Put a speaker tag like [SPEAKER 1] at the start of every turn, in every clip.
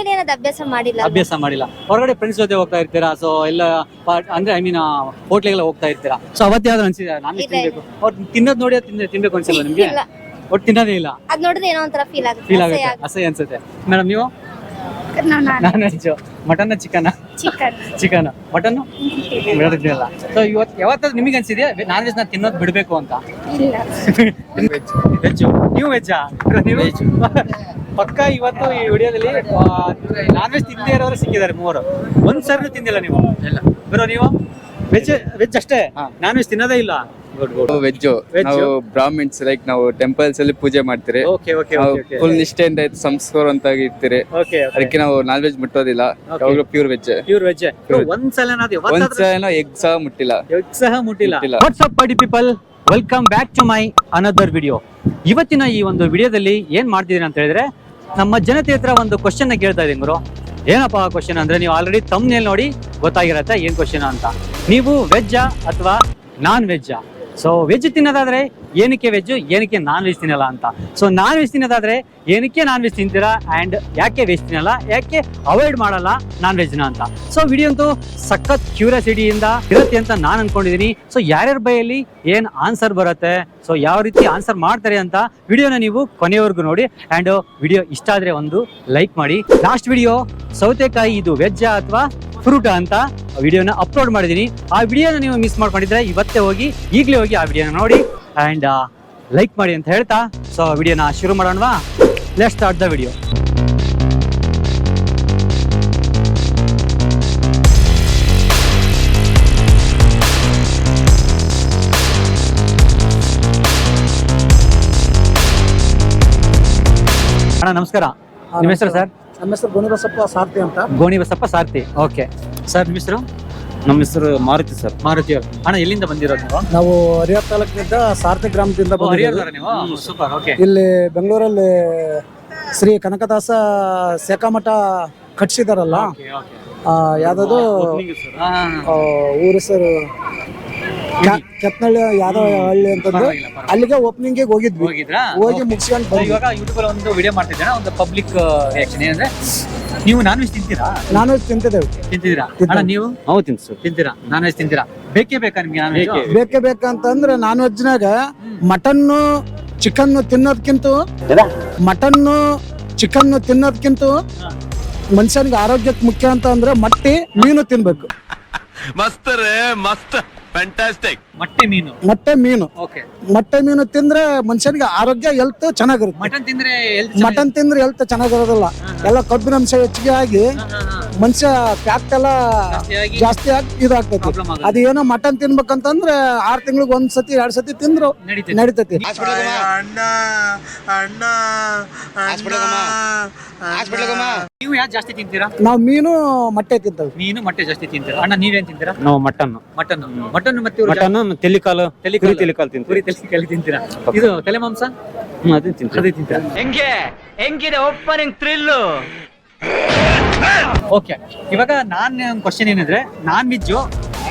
[SPEAKER 1] ಏನದು ಅಭ್ಯಾಸ ಮಾಡಿಲ್ಲ
[SPEAKER 2] ಅಭ್ಯಾಸ ಮಾಡಿಲ್ಲ. ಹೊರಗಡೆ ಫ್ರೆಂಡ್ಸ್ ಜೊತೆ ಹೋಗ್ತಾ ಇರ್ತೀರಾ? ಸೊ ಎಲ್ಲ ಅಂದ್ರೆ ಐ ಮೀನ್ ಹೋಟ್ಲಿಗೆಲ್ಲ ಹೋಗ್ತಾ ಇರ್ತೀರಾ? ಸೊ ಅವತ್ತು ಯಾವ್ದು ಅನ್ಸಿದೆ ನಾನು. ತಿನ್ಬೇಕು. ಅವ್ರು ತಿನ್ನೋದ್ ನೋಡಿ ತಿನ್ನ ತಿನ್ಬೇಕು ಅನ್ಸಿಲ್ಲ ನಿಮ್ಗೆ?
[SPEAKER 1] ಇಲ್ಲ.
[SPEAKER 2] ಒಟ್ಟು ತಿನ್ನೋದೇ ಇಲ್ಲ.
[SPEAKER 1] ಅದ್ ನೋಡಿದ್ರೆ ಏನೋ ಒಂಥರ ಫೀಲ್ ಆಗುತ್ತೆ.
[SPEAKER 2] ಫೀಲ್
[SPEAKER 1] ಅಸಹ್ಯ
[SPEAKER 2] ಆಗುತ್ತೆ. ಅಸಹ್ಯ ಅನ್ಸುತ್ತೆ. ಮೇಡಮ್ ನೀವು?
[SPEAKER 1] ನಾನು ನಾವ್ ನಾನ್
[SPEAKER 2] non veg mutton chicken?
[SPEAKER 1] Chicken.
[SPEAKER 2] Chicken? Mutton ಬಿಡೋದಿಲ್ಲ ಸೊ ಇವತ್ತು ಯಾವತ್ತಾದ್ರೂ ನಿಮಗೆ ಅನ್ಸಿದೆ ನಾನ್ ವೆಜ್ನ ತಿನ್ನೋದು ಬಿಡ್ಬೇಕು ಅಂತ?
[SPEAKER 1] ಇಲ್ಲ.
[SPEAKER 2] ವೆಜ್. ನೀವು ವೆಜ್ಜಾ ನೀವು? ಪಕ್ಕ ಇವತ್ತು ಈ ವಿಡಿಯೋದಲ್ಲಿ ನಾನ್ ವೆಜ್ ತಿಂದೇ ಇರೋರು ಸಿಕ್ಕಿದ್ದಾರೆ ಮೂವರು. ಒಂದ್ ಸರ್ನು ತಿಂದಿಲ್ಲ ನೀವು?
[SPEAKER 3] ಇಲ್ಲ.
[SPEAKER 2] ಬರೋ ನೀವು? ವೆಜ್ ವೆಜ್ ಅಷ್ಟೇ. ನಾನ್ ವೆಜ್ ತಿನ್ನೋದೇ ಇಲ್ಲ?
[SPEAKER 3] ವೆಜ್. ನಾವು ಬ್ರಾಹ್ಮಿನ್ಸ್ ಲೈಕ್ ನಾವು ಟೆಂಪಲ್ಸ್ ಅಲ್ಲಿ ಪೂಜೆ ಮಾಡ್ತೀರಿ. ಫುಲ್ ನಿಷ್ಠೆಯಿಂದ ಸಂಸ್ಕಾರ ಅಂತ ಇರ್ತೀರಿ. ಅದಕ್ಕೆ ನಾವು ನಾನ್ ವೆಜ್ ಮುಟ್ಟೋದಿಲ್ಲ. ಯಾವಾಗಲೂ ಪ್ಯೂರ್ ವೆಜ್
[SPEAKER 2] ಪ್ಯೂರ್ ವೆಜ್
[SPEAKER 3] ಒಂದ್ಸಲ ಎಗ್ ಸಹ ಮುಟ್ಟಿಲ್ಲ.
[SPEAKER 2] ಎಗ್ ಸಹ ಮುಟ್ಟಿಲ್ಲ. WhatsApp party people welcome back to my another video ಇವತ್ತಿನ ಈ ಒಂದು ವಿಡಿಯೋದಲ್ಲಿ ಏನ್ ಮಾಡ್ತಿದ್ದೀನಿ ಅಂತ ಹೇಳಿದ್ರೆ ನಮ್ಮ ಜನತೆ ಹತ್ರ ಒಂದು ಕ್ವಶನ್ ಕೇಳ್ತಾ ಇದೀನಿ ಗುರು. ಏನಪ್ಪ ಕ್ವಶನ್ ಅಂದ್ರೆ ನೀವು ಆಲ್ರೆಡಿ ತಮ್ನೇಲ್ ನೋಡಿ ಗೊತ್ತಾಗಿರತ್ತೆ ಏನ್ ಕ್ವಶನ್ ಅಂತ. ನೀವು ವೆಜ್ಜಾ ಅಥವಾ ನಾನ್ ವೆಜ್ಜಾ ಸೊ ವೆಜ್ ತಿನ್ನೋದಾದ್ರೆ ಏನಕ್ಕೆ ವೆಜ್ ಏನಕ್ಕೆ ನಾನ್ ವೆಜ್ ತಿನ್ನಲ್ಲ ಅಂತ. ಸೊ ನಾನ್ ವೆಜ್ ತಿನ್ನೋದಾದ್ರೆ ಏನಕ್ಕೆ ನಾನ್ ವೆಜ್ ತಿಂತೀರಾ ಆ್ಯಂಡ್ ಯಾಕೆ ವೆಜ್ ತಿನ್ನಲ್ಲ, ಯಾಕೆ ಅವಾಯ್ಡ್ ಮಾಡಲ್ಲ ನಾನ್ ವೆಜ್ನ ಅಂತ. ಸೊ ವಿಡಿಯೋ ಅಂತೂ ಸಖತ್ ಕ್ಯೂರಿಯಾಸಿಟಿಯಿಂದ ಇರುತ್ತೆ ಅಂತ ನಾನು ಅಂದ್ಕೊಂಡಿದ್ದೀನಿ ಸೊ ಯಾರ್ಯಾರ ಬೈಯಲ್ಲಿ ಏನು ಆನ್ಸರ್ ಬರುತ್ತೆ ಸೊ ಯಾವ ರೀತಿ ಆನ್ಸರ್ ಮಾಡ್ತಾರೆ ಅಂತ ವಿಡಿಯೋನ ನೀವು ಕೊನೆಯವರೆಗೂ ನೋಡಿ. ಆ್ಯಂಡ್ ವಿಡಿಯೋ ಇಷ್ಟ ಆದರೆ ಒಂದು ಲೈಕ್ ಮಾಡಿ. ಲಾಸ್ಟ್ ವಿಡಿಯೋ ಸೌತೆಕಾಯಿ ಇದು ವೆಜ್ಜಾ ಅಥವಾ ಫ್ರೂಟಾ ಅಂತ ವಿಡಿಯೋನ ಅಪ್ಲೋಡ್ ಮಾಡಿದ್ದೀನಿ ಆ ವಿಡಿಯೋನ ನೀವು ಮಿಸ್ ಮಾಡ್ಕೊಂಡಿದ್ರೆ ಇವತ್ತೇ ಹೋಗಿ, ಈಗಲೇ ಹೋಗಿ ಆ ವಿಡಿಯೋನ ನೋಡಿ. ಅಂಡ್ ಲೈಕ್ ಮಾಡಿ ಅಂತ ಹೇಳ್ತಾ ಸೊ ವಿಡಿಯೋನ ಶುರು ಮಾಡೋಣವಾ? ಲೆಟ್ ಸ್ಟಾರ್ಟ್ ದ ವಿಡಿಯೋ ಅಣ್ಣ ನಮಸ್ಕಾರ. ನಿಮ್ಮ ಹೆಸರು ಸರ್?
[SPEAKER 4] ನಮ್ಮ ಹೆಸರು ಗುಣಬಸಪ್ಪ ಸಾರ್ತಿ ಅಂತ.
[SPEAKER 2] ಗೋಣಿ ಬಸಪ್ಪ ಸಾರ್ತಿ ಓಕೆ ಸರ್ ನಿಮ್ಮ ಹೆಸರು?
[SPEAKER 5] ನಮ್ಮ ಹೆಸರು ಮಾರುತಿ ಸರ್.
[SPEAKER 2] ಮಾರುತಿ ಅವರು. ಅಣ್ಣ ಎಲ್ಲಿಂದ ಬಂದಿರೋದು ನೀವು?
[SPEAKER 4] ನಾವು ಹರಿಹರ ತಾಲೂಕಿನಿಂದ ಸಾರ್ಥಿ ಗ್ರಾಮದಿಂದ
[SPEAKER 2] ಓ,
[SPEAKER 4] ಬಂದಿದ್ದೀವಿ.
[SPEAKER 2] ಹರಿಹರದವ್ರಾ ನೀವು? Super okay.
[SPEAKER 4] ಇಲ್ಲಿ ಬೆಂಗಳೂರಲ್ಲಿ ಶ್ರೀ ಕನಕದಾಸ ಸೇಕಾಮಠ ಕಟ್ಸಿದಾರಲ್ಲ ಆ, ಊರು ಸರ್. ಊರ ಹೆಸರು ಕ್ಯಾ- ಕೆತ್ನಳ್ಳಿ ಯಾವ್ದೋ ಹಳ್ಳಿ ಅಂತಂದ್ರೆ ಅಲ್ಲಿಗೆ ಓಪನಿಂಗ್ ಹೋಗಿದ್ವಿ.
[SPEAKER 2] ಹೋಗಿದ್ರಾ?
[SPEAKER 4] ಹೋಗಿ ಮುಗಿಸ್ಕೊಂಡು ಬಂದ್ವಿ.
[SPEAKER 2] ಇವಾಗ ಯೂಟ್ಯೂಬ್ ಅಲ್ಲಿ ಒಂದು ವಿಡಿಯೋ ಮಾಡ್ತಿದ್ದೇನೆ ಒಂದು ಪಬ್ಲಿಕ್ ರಿಯಾಕ್ಷನ್ ಏನಂದ್ರೆ ನೀವು ನಾನ್ ವೆಜ್ ತಿಂತೀರಾ?
[SPEAKER 4] ನಾನು ತಿಂತಿದ್ದೇವೆ.
[SPEAKER 2] ತಿಂತಿದ್ದೀರಾ. ಅಣ್ಣ ನೀವು?
[SPEAKER 5] ನಾವು ತಿನ್ಸು
[SPEAKER 2] ತಿಂತೀರಾ? ನಾನ್ ವೆಜ್ ತಿಂತೀರಾ? ಬೇಕೇ ಬೇಕಾ ನಿಮ್ಗೆ ನಾನ್ ವೆಜ್
[SPEAKER 4] ಬೇಕೇ. ಬೇಕಂತಂದ್ರೆ ನಾನ್ ವೆಜ್ನಾಗ ಮಟನ್ನು ಚಿಕನ್ ತಿನ್ನೋದಕ್ಕಿಂತ ಮಟನ್ನು ಚಿಕನ್ ತಿನ್ನೋದಕ್ಕಿಂತ ಮನುಷ್ಯನಿಗೆ ಆರೋಗ್ಯಕ್ಕೆ ಮುಖ್ಯ ಅಂತ ಅಂದ್ರೆ ಮಟ್ಟಿ ಮೀನು ತಿನ್ಬೇಕು.
[SPEAKER 6] ಮಸ್ತ್ ರೇ ಮಸ್ತ್. ಫ್ಯಾಂಟಾಸ್ಟಿಕ್
[SPEAKER 2] ಮೊಟ್ಟೆ ಮೀನು.
[SPEAKER 4] ಮೊಟ್ಟೆ ಮೀನು.
[SPEAKER 2] ಓಕೆ
[SPEAKER 4] ಮೊಟ್ಟೆ ಮೀನು ತಿಂದ್ರೆ ಮನುಷ್ಯನಿಗೆ ಆರೋಗ್ಯ ಹೆಲ್ತ್ ಚೆನ್ನಾಗಿರುತ್ತೆ.
[SPEAKER 2] ಮಟನ್ ತಿಂದ್ರೆ health
[SPEAKER 4] ಮಟನ್ ತಿಂದ್ರೆ ಹೆಲ್ತ್ ಚೆನ್ನಾಗಿರೋದಿಲ್ಲ. ಎಲ್ಲ ಕಬ್ಬಿನಾಂಶ ಹೆಚ್ಚಿಗೆ ಆಗಿ ಮನುಷ್ಯ ಫ್ಯಾಕ್ಟ್ ಎಲ್ಲ
[SPEAKER 2] ಜಾಸ್ತಿಯಾಗಿ
[SPEAKER 4] ಜಾಸ್ತಿ ಆಗಿ ಇದಾಗ್ತೈತಿ.
[SPEAKER 2] ಅದೇನೋ ಆಗುತ್ತೆ.
[SPEAKER 4] ಅದು ಏನೋ ಮಟನ್ ತಿನ್ಬೇಕಂತಂದ್ರೆ ಆರ್ ತಿಂಗಳಿಗೆ ಒಂದ್ ಸತಿ ಎರಡ್ ಸತಿ ತಿಂದ್ರು
[SPEAKER 2] ಅಣ್ಣ
[SPEAKER 4] ನಡಿತೈತಿ
[SPEAKER 2] ನೀವು ಯಾವ್ದು ಜಾಸ್ತಿ ತಿಂತೀರಾ?
[SPEAKER 4] ನಾವು ಮೀನು ಮೊಟ್ಟೆ ತಿಂತೇವೆ.
[SPEAKER 2] ಮೀನು ಮೊಟ್ಟೆ ಜಾಸ್ತಿ ತಿಂತೀರಾ? ಅಣ್ಣ ನೀವೇನ್ ತಿಂತೀರಾ?
[SPEAKER 5] ನಾವು ಮಟನ್.
[SPEAKER 2] ಮಟನ್ ಮಟನ್ ಮತ್ತೆ ಇವ್ರು
[SPEAKER 5] ಮಟನ್ ತೆಲಿಕಾಲು
[SPEAKER 2] ತಲೆ
[SPEAKER 5] ಕುರಿ ತೆಲಿಕಾಲು
[SPEAKER 2] ಕುರಿ
[SPEAKER 5] ತಿಂತೀವಿ.
[SPEAKER 2] ತಲೆ ಕಲಿ ತಿಂತೀರಾ? ಇದು ತಲೆ ಮಾಂಸ
[SPEAKER 5] ಹ್ಮ್, ಅದನ್ನ ತಿಂತೀವಿ.
[SPEAKER 2] ಅದೇ ತಿಂತೀರಾ?
[SPEAKER 7] ಹೆಂಗೆ? ಹೆಂಗಿದೆ ಓಪನಿಂಗ್ ಥ್ರಿಲ್ಲು
[SPEAKER 2] ಓಕೆ. ಇವಾಗ ನಾನ್ ಕ್ವಶನ್ ಏನಿದ್ರೆ ನಾನ್ ವೆಜ್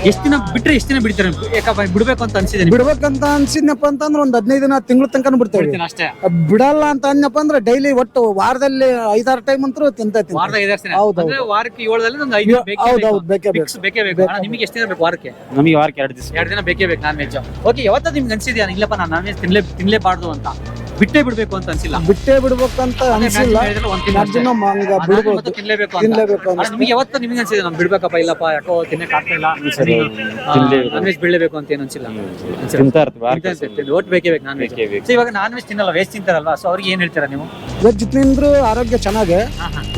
[SPEAKER 2] ಎಷ್ಟ್ ದಿನ ಬಿಟ್ರೆ ಎಷ್ಟು ದಿನ ಬಿಡ್ತಾರೆ? ಯಾಕಪ್ಪ ಬಿಡ್ಬೇಕು ಅಂತ ಅನ್ಸಿದೆ?
[SPEAKER 4] ಬಿಡ್ಬೇಕಂತ ಅನ್ಸಿದ್ನಪ್ಪ ಅಂತಂದ್ರೆ ಒಂದ್ ಹದಿನೈದು ದಿನ ತಿಂಗಳ ತನಕ ಬಿಡ್ತೇವೆ.
[SPEAKER 2] ಅಷ್ಟೇ.
[SPEAKER 4] ಬಿಡಲ್ಲ ಅಂತ ಅಂದ್ನಪ್ಪ ಅಂದ್ರೆ ಡೈಲಿ ಒಟ್ಟು ವಾರದಲ್ಲಿ ಐದಾರು ಟೈಮ್ ಅಂತೂ ತಿಂತೈತಿ ಹೌದು,
[SPEAKER 2] ಅಂದ್ರೆ ವಾರಕ್ಕೆ ಏಳದಲ್ಲಿ ಒಂದು ಐದು ಬೇಕೇ
[SPEAKER 4] ಹೌದು
[SPEAKER 2] ಬೇಕು.
[SPEAKER 4] ಹೌದು ಬೇಕೇ. ಬೇಕು
[SPEAKER 2] ಬೇಕೇ. ಬೇಕು ಅಣ್ಣ, ನಿಮಗೆ ಎಷ್ಟು ದಿನ ಬೇಕು ವಾರಕ್ಕೆ?
[SPEAKER 5] ನಮಗೆ ವಾರಕ್ಕೆ ಎರಡು ದಿವಸ.
[SPEAKER 2] ಎರಡು ದಿನ ಬೇಕೇ ಬೇಕು ನಾನ್ ವೆಜ್ ಓಕೆ ಯಾವತ್ತ ನಿಮ್ಗೆ ಅನ್ಸಿದ್ಯಾ? ಇಲ್ಲಪ್ಪ ನಾನು ನಾನ್ ವೆಜ್ ತಿನ್ಲೇ ತಿನ್ಲೇಬಾರ್ದು ಅಂತ. ಬಿಟ್ಟೇ ಬಿಡ್ಬೇಕು ಅಂತ ಅನ್ಸಿಲ್ಲ.
[SPEAKER 4] ಬಿಟ್ಟೇ ಬಿಡ್ಬೇಕಂತ ಅನ್ಸಿಲ್ಲ. ಮ್ಯಾಕ್ಸಿಮಮ್ ಹಂಗ ಬಿಡ್ಬೋದು.
[SPEAKER 2] ತಿನ್ಲೇಬೇಕು ಅಂತ.
[SPEAKER 4] ತಿನ್ಲೇಬೇಕು
[SPEAKER 2] ಅಣ್ಣ, ನಿಮ್ಗೆ ಯಾವತ್ತ ನಿಮ್ಗೆ ಅನ್ಸಿದೆ ನಾನು ಬಿಡ್ಬೇಕಪ್ಪ ಇಲ್ಲಪ್ಪ ಯಾಕೋ ತಿನ್ನಕ್ ಆಗ್ತಾ ಇಲ್ಲ. ನಾನ್ ವೆಜ್ ಬಿಡ್ಲೇಬೇಕು ಅಂತ ಏನು ಅನ್ಸಿಲ್ಲ. ಅನ್ಸಿಲ್ಲ?
[SPEAKER 5] ತಿಂತಾ ಇರ್ತೀವಿ ವಾರಕ್ಕೆ
[SPEAKER 2] ತಿಂತಾ ಇರ್ತೀವಿ. ಒಟ್ಟು ಬೇಕೇ ಬೇಕು ನಾನ್ ವೆಜ್
[SPEAKER 5] ಬೇಕೇ ಬೇಕು.
[SPEAKER 2] ಸೊ ಇವಾಗ ನಾನ್ ವೆಜ್ ತಿನ್ನಲ್ಲ ವೆಜ್ ತಿಂತಾರಲ್ವಾ? ಸೊ ಅವ್ರಿಗೆ ಏನ್ ಹೇಳ್ತೀರಾ ನೀವು?
[SPEAKER 4] ವೆಜ್ ತಿಂದ್ರು ಆರೋಗ್ಯ ಚೆನ್ನಾಗೆ.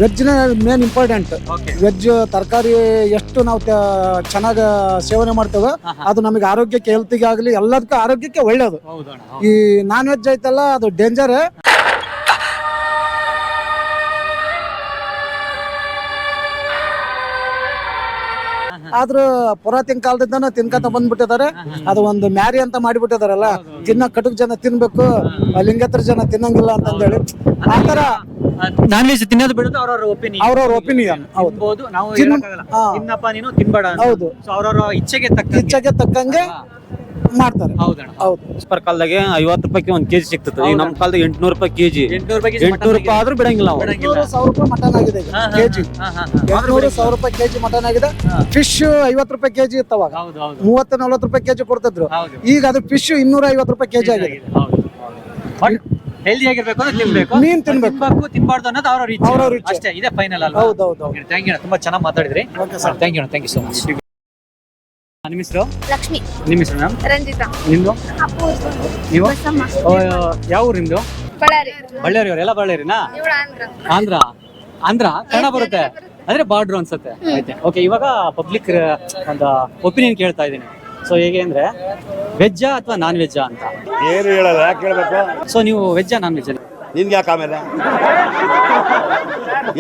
[SPEAKER 4] ವೆಜ್ನ ಮೇನ್ ಇಂಪಾರ್ಟೆಂಟ್
[SPEAKER 2] ಓಕೆ
[SPEAKER 4] ವೆಜ್ ತರಕಾರಿ ಎಷ್ಟು ನಾವು ಚೆನ್ನಾಗಿ ಸೇವನೆ ಮಾಡ್ತೇವೆ. ಅದು ನಮಗೆ ಆರೋಗ್ಯಕ್ಕೆ ಹೆಲ್ತಿಗೆ ಆಗಲಿ ಎಲ್ಲದಕ್ಕೂ ಆರೋಗ್ಯಕ್ಕೆ ಒಳ್ಳೇದು.
[SPEAKER 2] ಹೌದು ಅಣ್ಣ
[SPEAKER 4] ಈ ನಾನ್ ವೆಜ್ ಐತಲ್ಲ ಅದು ಡೇಂಜರ್ ಆದ್ರೂ ಪುರಾತನ ಕಾಲದಿಂದನೂ ತಿನ್ಕತ ಬಂದ್ಬಿಟ್ಟಿದ್ದಾರೆ. ಅದು ಒಂದು ಮ್ಯಾರಿ ಅಂತ ಮಾಡಿಬಿಟ್ಟಿದಾರಲ್ಲ ತಿನ್ನ ಕಟುಕ್ ಜನ ತಿನ್ಬೇಕು ಲಿಂಗತ್ರ ಜನ ತಿನ್ನಂಗಿಲ್ಲ ಅಂತಂದೇಳಿ. ಆತರ
[SPEAKER 2] ನಾನ್ ವೆಜ್ ತಿನ್ನೋದು ಬಿಡೋದು ಅವ್ರವ್ರ ಒಪಿನಿಯನ್
[SPEAKER 4] ಅವ್ರವ್ರ ಒಪಿನಿಯನ್ ಹೌದು.
[SPEAKER 2] ನಾವು. ತಿನ್ನಪ್ಪ ನೀನು ತಿನ್ಬೇಡ ಅಂತ.
[SPEAKER 4] ಹೌದು.
[SPEAKER 2] ಅವ್ರವ್ರ ಇಚ್ಛೆಗೆ ತಕ್ಕ
[SPEAKER 4] ಇಚ್ಛೆಗೆ ತಕ್ಕಂಗೆ ಮಾಡ್ತಾರೆ.
[SPEAKER 2] ಹೌದಣ್ಣ
[SPEAKER 4] ಹೌದು.
[SPEAKER 5] ಪರ್ ಕಾಲದಾಗೆ ಐವತ್ತು ರೂಪಾಯಿ ಒಂದ್ ಕೆಜಿ ಸಿಗ್ತದೆ ಈಗ ನಮ್ಮ ಕಾಲದಾಗ ಎಂಟ್ನೂರು ರೂಪಾಯಿ ಕೆಜಿ.
[SPEAKER 2] ಎಂಟ್ನೂರು ರೂಪಾಯಿ
[SPEAKER 5] ಎಂಟ್ನೂರು ರೂಪಾಯಿ ಆದ್ರೂ ಬಿಡಂಗಿಲ್ಲ ನಾವು
[SPEAKER 4] ಎಂಟ್ನೂರು ಸಾವಿರ ರೂಪಾಯಿ ಮಟನ್ ಆಗಿದೆ ಈಗ ಕೆಜಿ. ಎಂಟ್ನೂರು ಸಾವಿರ ರೂಪಾಯಿ ಕೆಜಿ ಮಟನ್ ಆಗಿದೆ. ಫಿಶ್ ಐವತ್ತು ರೂಪಾಯಿ ಕೆಜಿ ಇತ್ತವಾಗ
[SPEAKER 2] ಹೌದು ಹೌದು.
[SPEAKER 4] ಮೂವತ್ತು ನಲ್ವತ್ತು ರೂಪಾಯಿ ಕೆಜಿ ಕೊಡ್ತಿದ್ರು.
[SPEAKER 2] ಹೌದು.
[SPEAKER 4] ಈಗ ಅದು ಫಿಶ್ ಇನ್ನೂರ ಐವತ್ತು ರೂಪಾಯಿ ಕೆಜಿ ಆಗಿದೆ.
[SPEAKER 2] ಹೌದು. ಬಟ್ ಹೆಲ್ದಿ ಆಗಿರ್ಬೇಕು ಅಂದ್ರೆ ತಿನ್ಬೇಕು.
[SPEAKER 4] ಮೀನ್ ತಿನ್ಬೇಕು.
[SPEAKER 2] ತಿನ್ಬೇಕು ತಿನ್ಬಾರ್ದು ಅನ್ನೋದು ಇಚ್ಛೆ
[SPEAKER 4] ಅವ್ರವ್ರ ಇಚ್ಛೆ.
[SPEAKER 2] ಅಷ್ಟೇ ಇದೆ ಫೈನಲ್ ಅಲ್ವಾ?
[SPEAKER 4] ಹೌದು ಹೌದು ಹೌದು.
[SPEAKER 2] ಥ್ಯಾಂಕ್ ಯು ತುಂಬಾ ಚೆನ್ನಾಗಿ ಮಾತಾಡಿದ್ರಿ.
[SPEAKER 4] Okay sir
[SPEAKER 2] thank you thank you so much ನಿಮ್ಮ ಹೆಸರು?
[SPEAKER 1] ಲಕ್ಷ್ಮಿ.
[SPEAKER 2] ನಿಮ್ಮ ಹೆಸರು ಮ್ಯಾಮ್?
[SPEAKER 1] ರಂಜಿತಾ.
[SPEAKER 2] ನಿಮ್ದು?
[SPEAKER 1] ಅಪ್ಪು
[SPEAKER 2] ನೀವು? ಓ, ಯಾವ ಊರು ನಿಮ್ದು?
[SPEAKER 1] ಬಳ್ಳಾರಿ.
[SPEAKER 2] ಬಳ್ಳಾರಿ ಅವ್ರು ಎಲ್ಲ ಬಳ್ಳಾರಿನಾ?
[SPEAKER 1] ಇವಳು ಆಂಧ್ರ.
[SPEAKER 2] ಆಂಧ್ರ? ಆಂಧ್ರ? ಕನ್ನಡ ಬರುತ್ತೆ. ಅಂದ್ರೆ ಬಾರ್ಡ್ರು ಅನ್ಸುತ್ತೆ. ಆಯ್ತು. ಓಕೆ ಇವಾಗ ಪಬ್ಲಿಕ್ ಒಂದು ಒಪಿನಿಯನ್ ಕೇಳ್ತಾ ಇದ್ದೀನಿ. ಸೊ ಹೇಗೆ ಅಂದ್ರೆ ವೆಜ್ಜಾ ಅಥವಾ ನಾನ್ ವೆಜ್ಜಾ ಅಂತ?
[SPEAKER 8] ಏನು ಹೇಳಲ್ಲ ಯಾಕೆ ಹೇಳ್ಬೇಕು?
[SPEAKER 2] ಸೊ ನೀವು ವೆಜ್ಜ ನಾನ್ ವೆಜ್
[SPEAKER 8] ನಿನ್ಗೆ ಯಾಕೆ ಆಮೇಲೆ?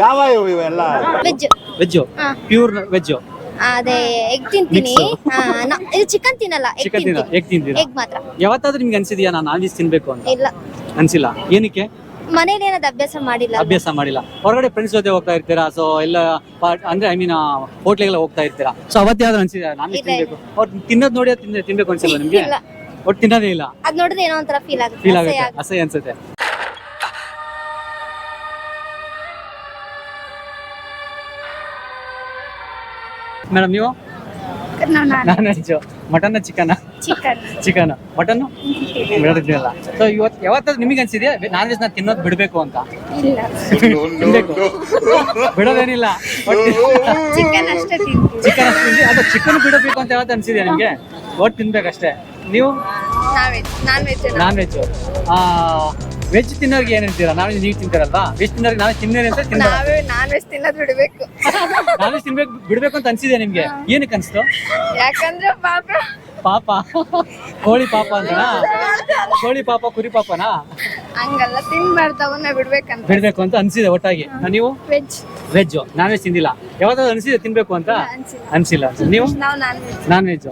[SPEAKER 8] ಯಾವ ಇವು ಇವೆಲ್ಲ?
[SPEAKER 1] ವೆಜ್
[SPEAKER 2] ವೆಜ್ಜು ಪ್ಯೂರ್ ವೆಜ್ಜು
[SPEAKER 1] ಅದೇ ಎಗ್ ತಿಂತೀನಿ. ನಾ- ಇದು ಚಿಕನ್ ತಿನ್ನಲ್ಲ ಎಗ್
[SPEAKER 2] ಚಿಕನ್ ತಿನ್ನ
[SPEAKER 1] ತಿಂತೀನಿ.
[SPEAKER 2] ಎಗ್ ತಿಂತೀರಾ?
[SPEAKER 1] ಎಗ್ ಮಾತ್ರ.
[SPEAKER 2] ಯಾವತ್ತಾದ್ರೂ ನಿಮ್ಗೆ ಅನ್ಸಿದ್ಯಾ ನಾನು ನಾನ್ ವೆಜ್ ತಿನ್ಬೇಕು ಅಂತ?
[SPEAKER 1] ಇಲ್ಲ.
[SPEAKER 2] ಅನ್ಸಿಲ್ಲ. ಏನಕ್ಕೆ?
[SPEAKER 1] ಮನೇಲಿ ಏನಾದ್ರು ಅಭ್ಯಾಸ ಮಾಡಿಲ್ಲ
[SPEAKER 2] ಅಭ್ಯಾಸ ಮಾಡಿಲ್ಲ. ಹೊರಗಡೆ ಫ್ರೆಂಡ್ಸ್ ಜೊತೆ ಹೋಗ್ತಾ ಇರ್ತೀರಾ? ಸೊ ಎಲ್ಲ ಪಾರ್ಟ್ ಅಂದ್ರೆ ಐ ಮೀನ್ ಹೋಟ್ಲಿಗೆಲ್ಲ ಹೋಗ್ತಾ ಇರ್ತೀರಾ? ಸೊ ಅವತ್ತು ಯಾವ್ದು ಅನ್ಸಿದ್ಯಾ? ನಾನ್ ವೆಜ್
[SPEAKER 1] ಇಲ್ಲ,
[SPEAKER 2] ತಿನ್ಬೇಕು. ಅವ್ರು ತಿನ್ನೋದ್ ನೋಡಿ ತಿನ್ ತಿನ್ಬೇಕು ಅನ್ಸಿಲ್ಲ ನಿಮ್ಗೆ?
[SPEAKER 1] ಇಲ್ಲ.
[SPEAKER 2] ಒಟ್ಟು ತಿನ್ನೋದೇ ಇಲ್ಲ.
[SPEAKER 1] ಅದ್ ನೋಡಿದ್ರೆ ಏನೋ ಒಂಥರ ಫೀಲ್ ಆಗುತ್ತೆ.
[SPEAKER 2] ಫೀಲ್
[SPEAKER 1] ಅಸಹ್ಯ
[SPEAKER 2] ಆಗುತ್ತೆ. ಅಸಹ್ಯ ಅನ್ಸುತ್ತೆ. ಮೇಡಮ್ ನೀವು.
[SPEAKER 1] Non-
[SPEAKER 2] mutton chicken
[SPEAKER 1] chicken
[SPEAKER 2] mutton ಬಿಡೋದಿಲ್ಲ ಸೊ ಇವತ್ತು ಯಾವತ್ತಾದ್ರೂ ನಿಮಗೆ ಅನ್ಸಿದ್ಯಾ? ನಾನ್ ವೆಜ್ನ ತಿನ್ನೋದು ಬಿಡಬೇಕು ಅಂತ? ತಿನ್ಬೇಕು. ಬಿಡೋದೇನಿಲ್ಲ.
[SPEAKER 1] ಚಿಕನ್ ಅಷ್ಟೇ
[SPEAKER 2] ಅದು ಚಿಕನ್ ಬಿಡಬೇಕು ಅಂತ ಯಾವತ್ತು ಅನ್ಸಿದ್ಯಾ ನಿಮ್ಗೆ? ಒಟ್ಟು ತಿನ್ಬೇಕಷ್ಟೇ. ನೀವು?
[SPEAKER 1] Non veg. Non veg
[SPEAKER 2] veg ತಿನ್ನೋರ್ಗೆ ಏನ್ ಹೇಳ್ತೀರಾ? ನಾನ್ ವೆಜ್ ನೀವು ತಿಂತಾರಲ್ವಾ? ವೆಜ್ ತಿನ್ನೋರ್ಗೆ ನಾನು ತಿನ್ನೋರಿ ಅಂತ ತಿನ್ನ
[SPEAKER 1] ನಾವೇ ನಾನ್ ವೆಜ್ ತಿನ್ನೋದ್ ಬಿಡ್ಬೇಕು.
[SPEAKER 2] ನಾನ್ ವೆಜ್ ತಿನ್ಬೇಕು ಬಿಡ್ಬೇಕು ಅಂತ ಅನ್ಸಿದೆ ನಿಮ್ಗೆ? ಏನಕ್ಕೆ ಅನ್ಸ್ತು?
[SPEAKER 1] ಯಾಕಂದ್ರೆ ಪಾಪ
[SPEAKER 2] ಪಾಪ. ಕೋಳಿ ಪಾಪ ಅಂತನಾ? ಕೋಳಿ ಪಾಪ ಕುರಿ ಪಾಪನಾ?
[SPEAKER 1] ಹಂಗಲ್ಲ ತಿನ್ಬಾರ್ದು ಅವನ್ನ ಬಿಡ್ಬೇಕಂತ.
[SPEAKER 2] ಬಿಡ್ಬೇಕು ಅಂತ ಅನ್ಸಿದೆ ಒಟ್ಟಾಗಿ. ನೀವು?
[SPEAKER 1] ವೆಜ್
[SPEAKER 2] ವೆಜ್ ನಾನ್ ವೆಜ್ ತಿಂದಿಲ್ಲ. ಯಾವ್ದಾದ್ರು ಅನ್ಸಿದೆ ತಿನ್ಬೇಕು ಅಂತ?
[SPEAKER 1] ಅನ್ಸಿಲ್ಲ
[SPEAKER 2] ನೀವು?
[SPEAKER 1] ನಾವು ನಾನ್ ವೆಜ್
[SPEAKER 2] ನಾನ್ ವೆಜ್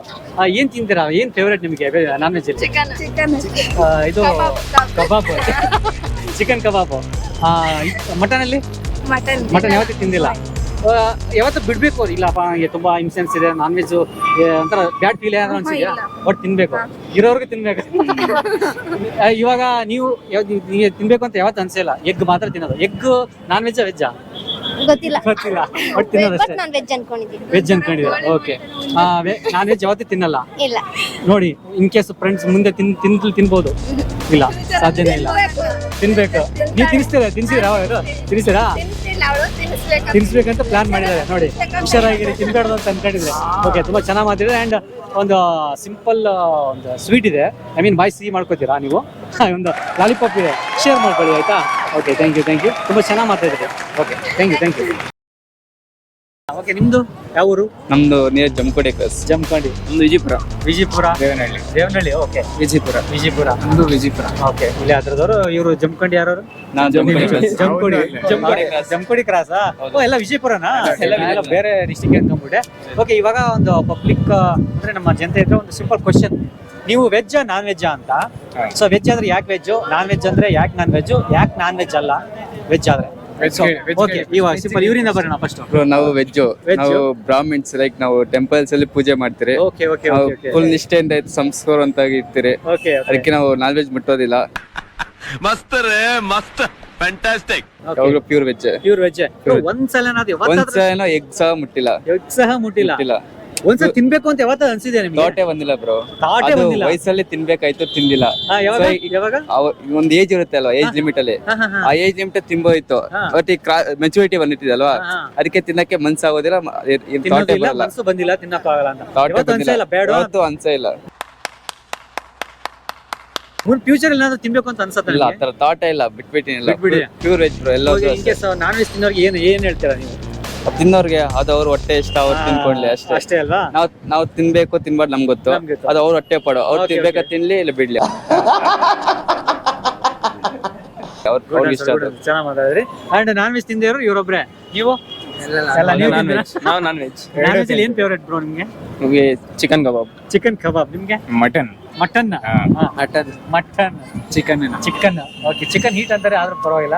[SPEAKER 2] ಏನ್ ತಿಂತೀರಾ? ಏನ್ ಫೇವ್ರೇಟ್ ನಿಮಗೆ ನಾನ್ ವೆಜ್
[SPEAKER 1] ಚಿಕನ್ ಚಿಕನ್
[SPEAKER 2] ಇದು
[SPEAKER 1] ಕಬಾಬ್,
[SPEAKER 2] ಚಿಕನ್ ಕಬಾಬ್. ಮಟನ್ ಅಲ್ಲಿ
[SPEAKER 1] ಮಟನ್.
[SPEAKER 2] ಮಟನ್ ಯಾವತ್ತೂ ತಿಂದಿಲ್ಲ. ಯಾವತ್ತೂ ಬಿಡ್ಬೇಕು ಇಲ್ಲಪ್ಪ ನನಗೆ ತುಂಬಾ ಇನ್ಸೆನ್ಸ್ ಇದೆ ನಾನ್ ವೆಜ್ ಒಂಥರ ಬ್ಯಾಡ್ ಫೀಲ್ ಏನಾದ್ರು ಅನ್ಸಿದ್ಯಾ?
[SPEAKER 1] ಬಟ್
[SPEAKER 2] ಒಟ್ಟು ತಿನ್ಬೇಕು. ಇರೋರ್ಗು ತಿನ್ಬೇಕು. ಆ, ಇವಾಗ ನೀವು ಯಾವ ನೀವು ತಿನ್ಬೇಕು ಅಂತ ಯಾವತ್ತು ಅನ್ಸಿಲ್ಲ ಎಗ್ ಮಾತ್ರ ತಿನ್ನೋದು. ಎಗ್ ನಾನ್ ವೆಜ್ ವೆಜ್ಜಾ
[SPEAKER 1] ಗೊತ್ತಿಲ್ಲ. ಬಟ್
[SPEAKER 2] ತಿನ್ನೋದಷ್ಟೇ.
[SPEAKER 1] ನಾನ್ ವೆಜ್ ಅನ್ಕೊಂಡಿದ್ದೀನಿ.
[SPEAKER 2] ವೆಜ್ ಅನ್ಕೊಂಡಿದ್ದೀರಾ? ಓಕೆ ನಾನ್ ವೆಜ್ ಯಾವತ್ತೂ ತಿನ್ನಲ್ಲ?
[SPEAKER 1] ಇಲ್ಲ.
[SPEAKER 2] ನೋಡಿ ಇನ್ ಕೇಸ್ ಫ್ರೆಂಡ್ಸ್ ಮುಂದೆ ತಿನ್ ತಿನ್ ತಿನ್ಬೋದು. ಇಲ್ಲ ಸಾಧ್ಯನೇ ಇಲ್ಲ. ತಿನ್ಬೇಕು. ನೀವು ತಿನ್ಸ್ತೀರಾ? ತಿನ್ಸಿರಾ ತಿನ್ಸಿರಾ
[SPEAKER 1] ಅವಳು ತಿನ್ನಿಸ್ಬೇಕು
[SPEAKER 2] ತಿನ್ಸ್ಬೇಕಂತ ಪ್ಲಾನ್ ಮಾಡಿದ್ದಾರೆ. ನೋಡಿ ಹುಷಾರಾಗಿರಿ ತಿನ್ಬೇಡ್ದು ಅಂತ ಅನ್ಕೊಂಡಿದ್ರೆ ಓಕೆ ತುಂಬಾ ಚೆನ್ನಾಗಿ ಮಾಡ್ತಿದ್ರೆ ಅಂಡ್ ಒಂದು ಸಿಂಪಲ್ ಒಂದು ಸ್ವೀಟ್ ಇದೆ. ಐ ಮೀನ್ ಬಾಯ್ ಸಿಹಿ ಮಾಡ್ಕೋತೀರಾ ನೀವು? ಒಂದು ಲಾಲಿಪಾಪ್ ಇದೆ. ಶೇರ್ ಮಾಡ್ಕೊಳ್ಳಿ ಆಯ್ತಾ? Okay thank you thank you ತುಂಬಾ ಚೆನ್ನಾಗಿ ಮಾಡ್ತಾಯಿದ್ದೀರಿ okay thank you thank you okay ನಿಮ್ದು? ಯಾವ ಊರು?
[SPEAKER 3] ನಮ್ದು ನಿಯರ್ ಜಮ್ಕೋಡಿ ಕ್ರಾಸ್
[SPEAKER 2] ಜಮ್ಕಂಡಿ
[SPEAKER 3] ನಮ್ದು ವಿಜಯಪುರ.
[SPEAKER 2] ವಿಜಯಪುರ?
[SPEAKER 3] ದೇವನಹಳ್ಳಿ.
[SPEAKER 2] ದೇವನಹಳ್ಳಿ ಓಕೆ.
[SPEAKER 3] ವಿಜಯಪುರ.
[SPEAKER 2] ವಿಜಯಪುರ.
[SPEAKER 3] ನಮ್ದು ವಿಜಯಪುರ.
[SPEAKER 2] ಓಕೆ ಇಲ್ಲಿ ಹತ್ರದವರು ಇವರು ಜಮ್ಕಂಡಿ ಯಾರು
[SPEAKER 3] ನಾನು Jamkhandi cross
[SPEAKER 2] Jamkhandi.
[SPEAKER 3] Jamkhandi cross.
[SPEAKER 2] Jamkhandi cross ಓ ಎಲ್ಲ ವಿಜಯಪುರನಾ? ಎಲ್ಲ ಬೇರೆ ಡಿಸ್ಟಿಕ್ ಅನ್ಕೊಂಡ್ಬಿಟ್ಟೆ. ಓಕೆ ಇವಾಗ ಒಂದು ಪಬ್ಲಿಕ್ ಅಂದ್ರೆ ನಮ್ಮ ಜನತೆ ಹತ್ರ ಒಂದು ಸಿಂಪಲ್ ಕ್ವಶನ್ ನೀವು ವೆಜ್ ನಾನ್ ವೆಜ್ ಅಂತ? ಸೊ ವೆಜ್ ಅಂದ್ರೆ ಯಾಕೆ ವೆಜ್ ನಾನ್ ವೆಜ್ ಅಂದ್ರೆ ಯಾಕೆ ನಾನ್ ವೆಜ್ ಯಾಕೆ ನಾನ್ ವೆಜ್ ಅಲ್ಲ? ವೆಜ್ ಆದ್ರೆ. ಓಕೆ ಇವಾಗ ಸಿಂಪಲ್ ಇವರಿಂದ ಬರೋಣ ಫಸ್ಟ್
[SPEAKER 3] ಬ್ರೋ ನಾವು ವೆಜ್ ನಾವು ಬ್ರಾಹ್ಮಿನ್ಸ್ ಲೈಕ್ ನಾವು ಟೆಂಪಲ್ಸ್ ಅಲ್ಲಿ ಪೂಜೆ ಮಾಡ್ತೀರಿ.
[SPEAKER 2] ಓಕೆ ಓಕೆ
[SPEAKER 3] ಫುಲ್ ನಿಷ್ಠೆಯಿಂದ ಸಂಸ್ಕಾರ ಅಂತ ಇರ್ತೀರಿ.
[SPEAKER 2] ಓಕೆ
[SPEAKER 3] ಅದಕ್ಕೆ ನಾವು ನಾನ್ ವೆಜ್ ಮುಟ್ಟೋದಿಲ್ಲ.
[SPEAKER 6] ಮಸ್ತ್ ರೇ ಮಸ್ತ್. ಫ್ಯಾಂಟಾಸ್ಟಿಕ್
[SPEAKER 3] ಯಾವಾಗಲೂ ಪ್ಯೂರ್ ವೆಜ್
[SPEAKER 2] ಪ್ಯೂರ್ ವೆಜ್. ಒಂದ್ಸಲ
[SPEAKER 3] ಒಂದ್ಸಲ ಎಗ್ ಸಹ ಮುಟ್ಟಿಲ್ಲ.
[SPEAKER 2] ಸಹ ಮುಟ್ಟಿಲ್ಲ.
[SPEAKER 3] ಮುಟ್ಟಿಲ್ಲ.
[SPEAKER 2] ಒಂದ್ಸಲ ತಿನ್ಬೇಕು ಅಂತ ಯಾವತ್ತ ಅನ್ಸಿದೆ ನಿಮ್ಗೆ?
[SPEAKER 3] ತೋಟೆ ಬಂದಿಲ್ಲ ಬ್ರೋ ತಾಟೆ
[SPEAKER 2] ಬಂದಿಲ್ಲ.
[SPEAKER 3] ವಯಸ್ಸಲ್ಲಿ ತಿನ್ಬೇಕಾಯ್ತು ತಿಂದಿಲ್ಲ.
[SPEAKER 2] ಹಾ, ಯಾವಾಗ?
[SPEAKER 3] So, ಈ-
[SPEAKER 2] ಯಾವಾಗ?
[SPEAKER 3] ಅವ- ಒಂದ್ ಏಜ್ ಇರುತ್ತೆ ಅಲ್ವಾ ಏಜ್ ಲಿಮಿಟ್ ಅಲ್ಲಿ.
[SPEAKER 2] ಹಾ, ಹಾ, ಹಾ.
[SPEAKER 3] ಆ ಏಜ್ ಲಿಮಿಟ್ ತಿಂಬೋಯ್ತು. ಬಟ್ ಈ ಮೆಚುರಿಟಿ ಬಂದಿಟ್ಟಿದಲ್ವಾ
[SPEAKER 2] ಅಲ್ವಾ? ಹಾ.
[SPEAKER 3] ಅದಕ್ಕೆ ತಿನ್ನಕ್ಕೆ ಮನ್ಸಾಗೋದಿಲ್ಲ ಮ-
[SPEAKER 2] ತಿನ್ನೋದಿಲ್ಲ
[SPEAKER 3] ಬರಲ್ಲ
[SPEAKER 2] ಮನ್ಸು ಬಂದಿಲ್ಲ ತಿನ್ನಕ್ಕಾಗಲ್ಲ ಅಂತ. ಯಾವತ್ತೂ ಅನ್ಸೇ ಇಲ್ಲ ಬೇಡ.
[SPEAKER 3] ಯಾವತ್ತೂ ಅನ್ಸೇ ಇಲ್ಲ.
[SPEAKER 2] ಮುಂದ್ ಫ್ಯೂಚರ್ ಏನಾದ್ರು ತಿನ್ಬೇಕು ಅಂತ ಅನ್ಸತ್ತ
[SPEAKER 3] ಇಲ್ಲ ಆತರ ಥಾಟೇ ಇಲ್ಲ ಬಿಟ್ಬಿಟ್ಟಿನಿಲ್ಲ
[SPEAKER 2] ಬಿಟ್ಬಿಡಿ.
[SPEAKER 3] ಪ್ಯೂರ್ ವೆಜ್ ಬ್ರೋ ಎಲ್ಲ
[SPEAKER 2] ಕೇಸ್ ನಾನ್ ವೆಜ್ ತಿನ್ನೋರ್ಗೆ ಏನ್ ಏನ್ ಹೇಳ್ತೀರಾ ನೀವು?
[SPEAKER 3] ತಿನ್ನೋರ್ಗೆ ಅದು ಅವ್ರ ಹೊಟ್ಟೆ ಇಷ್ಟ ಅವ್ರು ತಿನ್ಕೊಂಡ್ಲಿ ಅಷ್ಟೇ.
[SPEAKER 2] ಅಷ್ಟೇ ಅಲ್ವಾ?
[SPEAKER 3] ನಾವ್ ನಾವ್ ತಿನ್ಬೇಕು ತಿನ್ಬಾರ್ದು ನಮ್ಗೆ ಗೊತ್ತು.
[SPEAKER 2] ನಮ್ಗ್ ಗೊತ್ತು.
[SPEAKER 3] ಅದು ಅವ್ರ ಹೊಟ್ಟೆ ಪಡೋ. ಅವ್ರು
[SPEAKER 2] Okay,
[SPEAKER 3] ತಿನ್ಬೇಕಾ
[SPEAKER 2] okay.
[SPEAKER 3] ತಿನ್ಲಿ ಇಲ್ಲ ಬಿಡ್ಲಿ. ಅವ್ರ ಅವ್ರಿಗೆ ಇಷ್ಟ ಅದು.
[SPEAKER 2] ಚೆನ್ನಾಗಿ ಮಾತಾಡಿದ್ರಿ. ಅಂಡ್ ನಾನ್ ವೆಜ್ ತಿಂದಿರೋ ಇವರೊಬ್ರೆ. ನೀವು? ಎಲ್ಲ ನೀವು
[SPEAKER 3] ನಾನ್
[SPEAKER 2] ತಿಂದಿರಾ?
[SPEAKER 3] ವೆಜ್ ನಾವು ನಾನ್ ವೆಜ್
[SPEAKER 2] ನಾನ್ ವೆಜ್ ಏನ್ ಫೇವರೇಟ್ ಬ್ರೋ ನಿಮ್ಗೆ?
[SPEAKER 3] ನಮಗೆ ಚಿಕನ್ ಕಬಾಬ್
[SPEAKER 2] ಚಿಕನ್ ಕಬಾಬ್ ನಿಮ್ಗೆ?
[SPEAKER 5] Mutton
[SPEAKER 2] mutton
[SPEAKER 3] mutton.
[SPEAKER 2] Mutton.
[SPEAKER 3] Chicken
[SPEAKER 2] chicken. Okay chicken heat ಅಂತಾರೆ ಆದ್ರೂ ಪರವಾಗಿಲ್ಲ.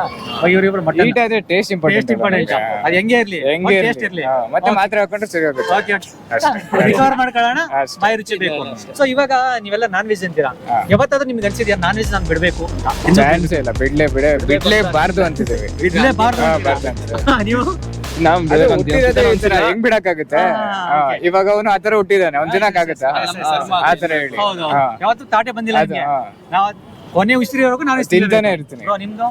[SPEAKER 2] ಇವರಿಬ್ರು ಮಟನ್.
[SPEAKER 3] ಹೀಟ್ ಆದ್ರೆ ಟೇಸ್ಟ್
[SPEAKER 2] ಟೇಸ್ಟ್ ಇಂಪಾರ್ಟೆಂಟ್ ಅದು ಹೆಂಗೆ ಇರ್ಲಿ?
[SPEAKER 3] ಹೆಂಗೆ
[SPEAKER 2] ಟೇಸ್ಟ್ ಇರ್ಲಿ?
[SPEAKER 3] ಮತ್ತೆ ಮಾತ್ರ ಹಾಕೊಂಡ್ರೆ ಸರಿ ಹೋಗುತ್ತೆ.
[SPEAKER 2] ಓಕೆ ರಿಕವರ್ ಮಾಡ್ಕೊಳ್ಳೋಣ. ಬಾಯಿ ರುಚಿ ಬೇಕು. ಸೊ ಇವಾಗ ನೀವೆಲ್ಲ ನಾನ್ ವೆಜ್ ಅಂತೀರಾ. ಯಾವತ್ತಾದ್ರೂ ನಿಮ್ಗೆ ಅನ್ಸಿದ್ಯಾ ನಾನ್ ವೆಜ್ ನಾನು ಬಿಡ್ಬೇಕು ಅಂತ?
[SPEAKER 3] ಚಾನ್ಸ್ ಇಲ್ಲ. ಬಿಡ್ಲೇ ಬಿಡ ಬಿಡ್ಲೇಬಾರ್ದು ಅಂತಿದ್ದೇವೆ.
[SPEAKER 2] ಬಿಡ್ಲೇಬಾರ್ದು ನೀವು?
[SPEAKER 3] ನಾವ್ ಹೆಂಗ್ ಬಿಡಕ್ಕಾಗುತ್ತೆ?
[SPEAKER 2] ಹಾ.
[SPEAKER 3] ಇವಾಗ ಅವನು ಆತರ ಹುಟ್ಟಿದಾನೆ
[SPEAKER 2] ಒಂದ್ ಸರಿ.
[SPEAKER 3] ಆತರ ಹೇಳಿ.
[SPEAKER 2] ಹೌದು
[SPEAKER 3] ಹಾ.
[SPEAKER 2] ಯಾವತ್ತೂ ತಾಟೆ ಬಂದಿಲ್ಲ
[SPEAKER 3] ಅದು,
[SPEAKER 2] ನಿಮ್ಗೆ
[SPEAKER 3] ಹಾ.
[SPEAKER 2] ನಾವು ಕೊನೆ ಉಸಿರಿವರೆಗೂ ನಾನು
[SPEAKER 3] ತಿಂತಾನೆ ಇರ್ತೀನಿ.
[SPEAKER 2] ನಿಮ್ದು?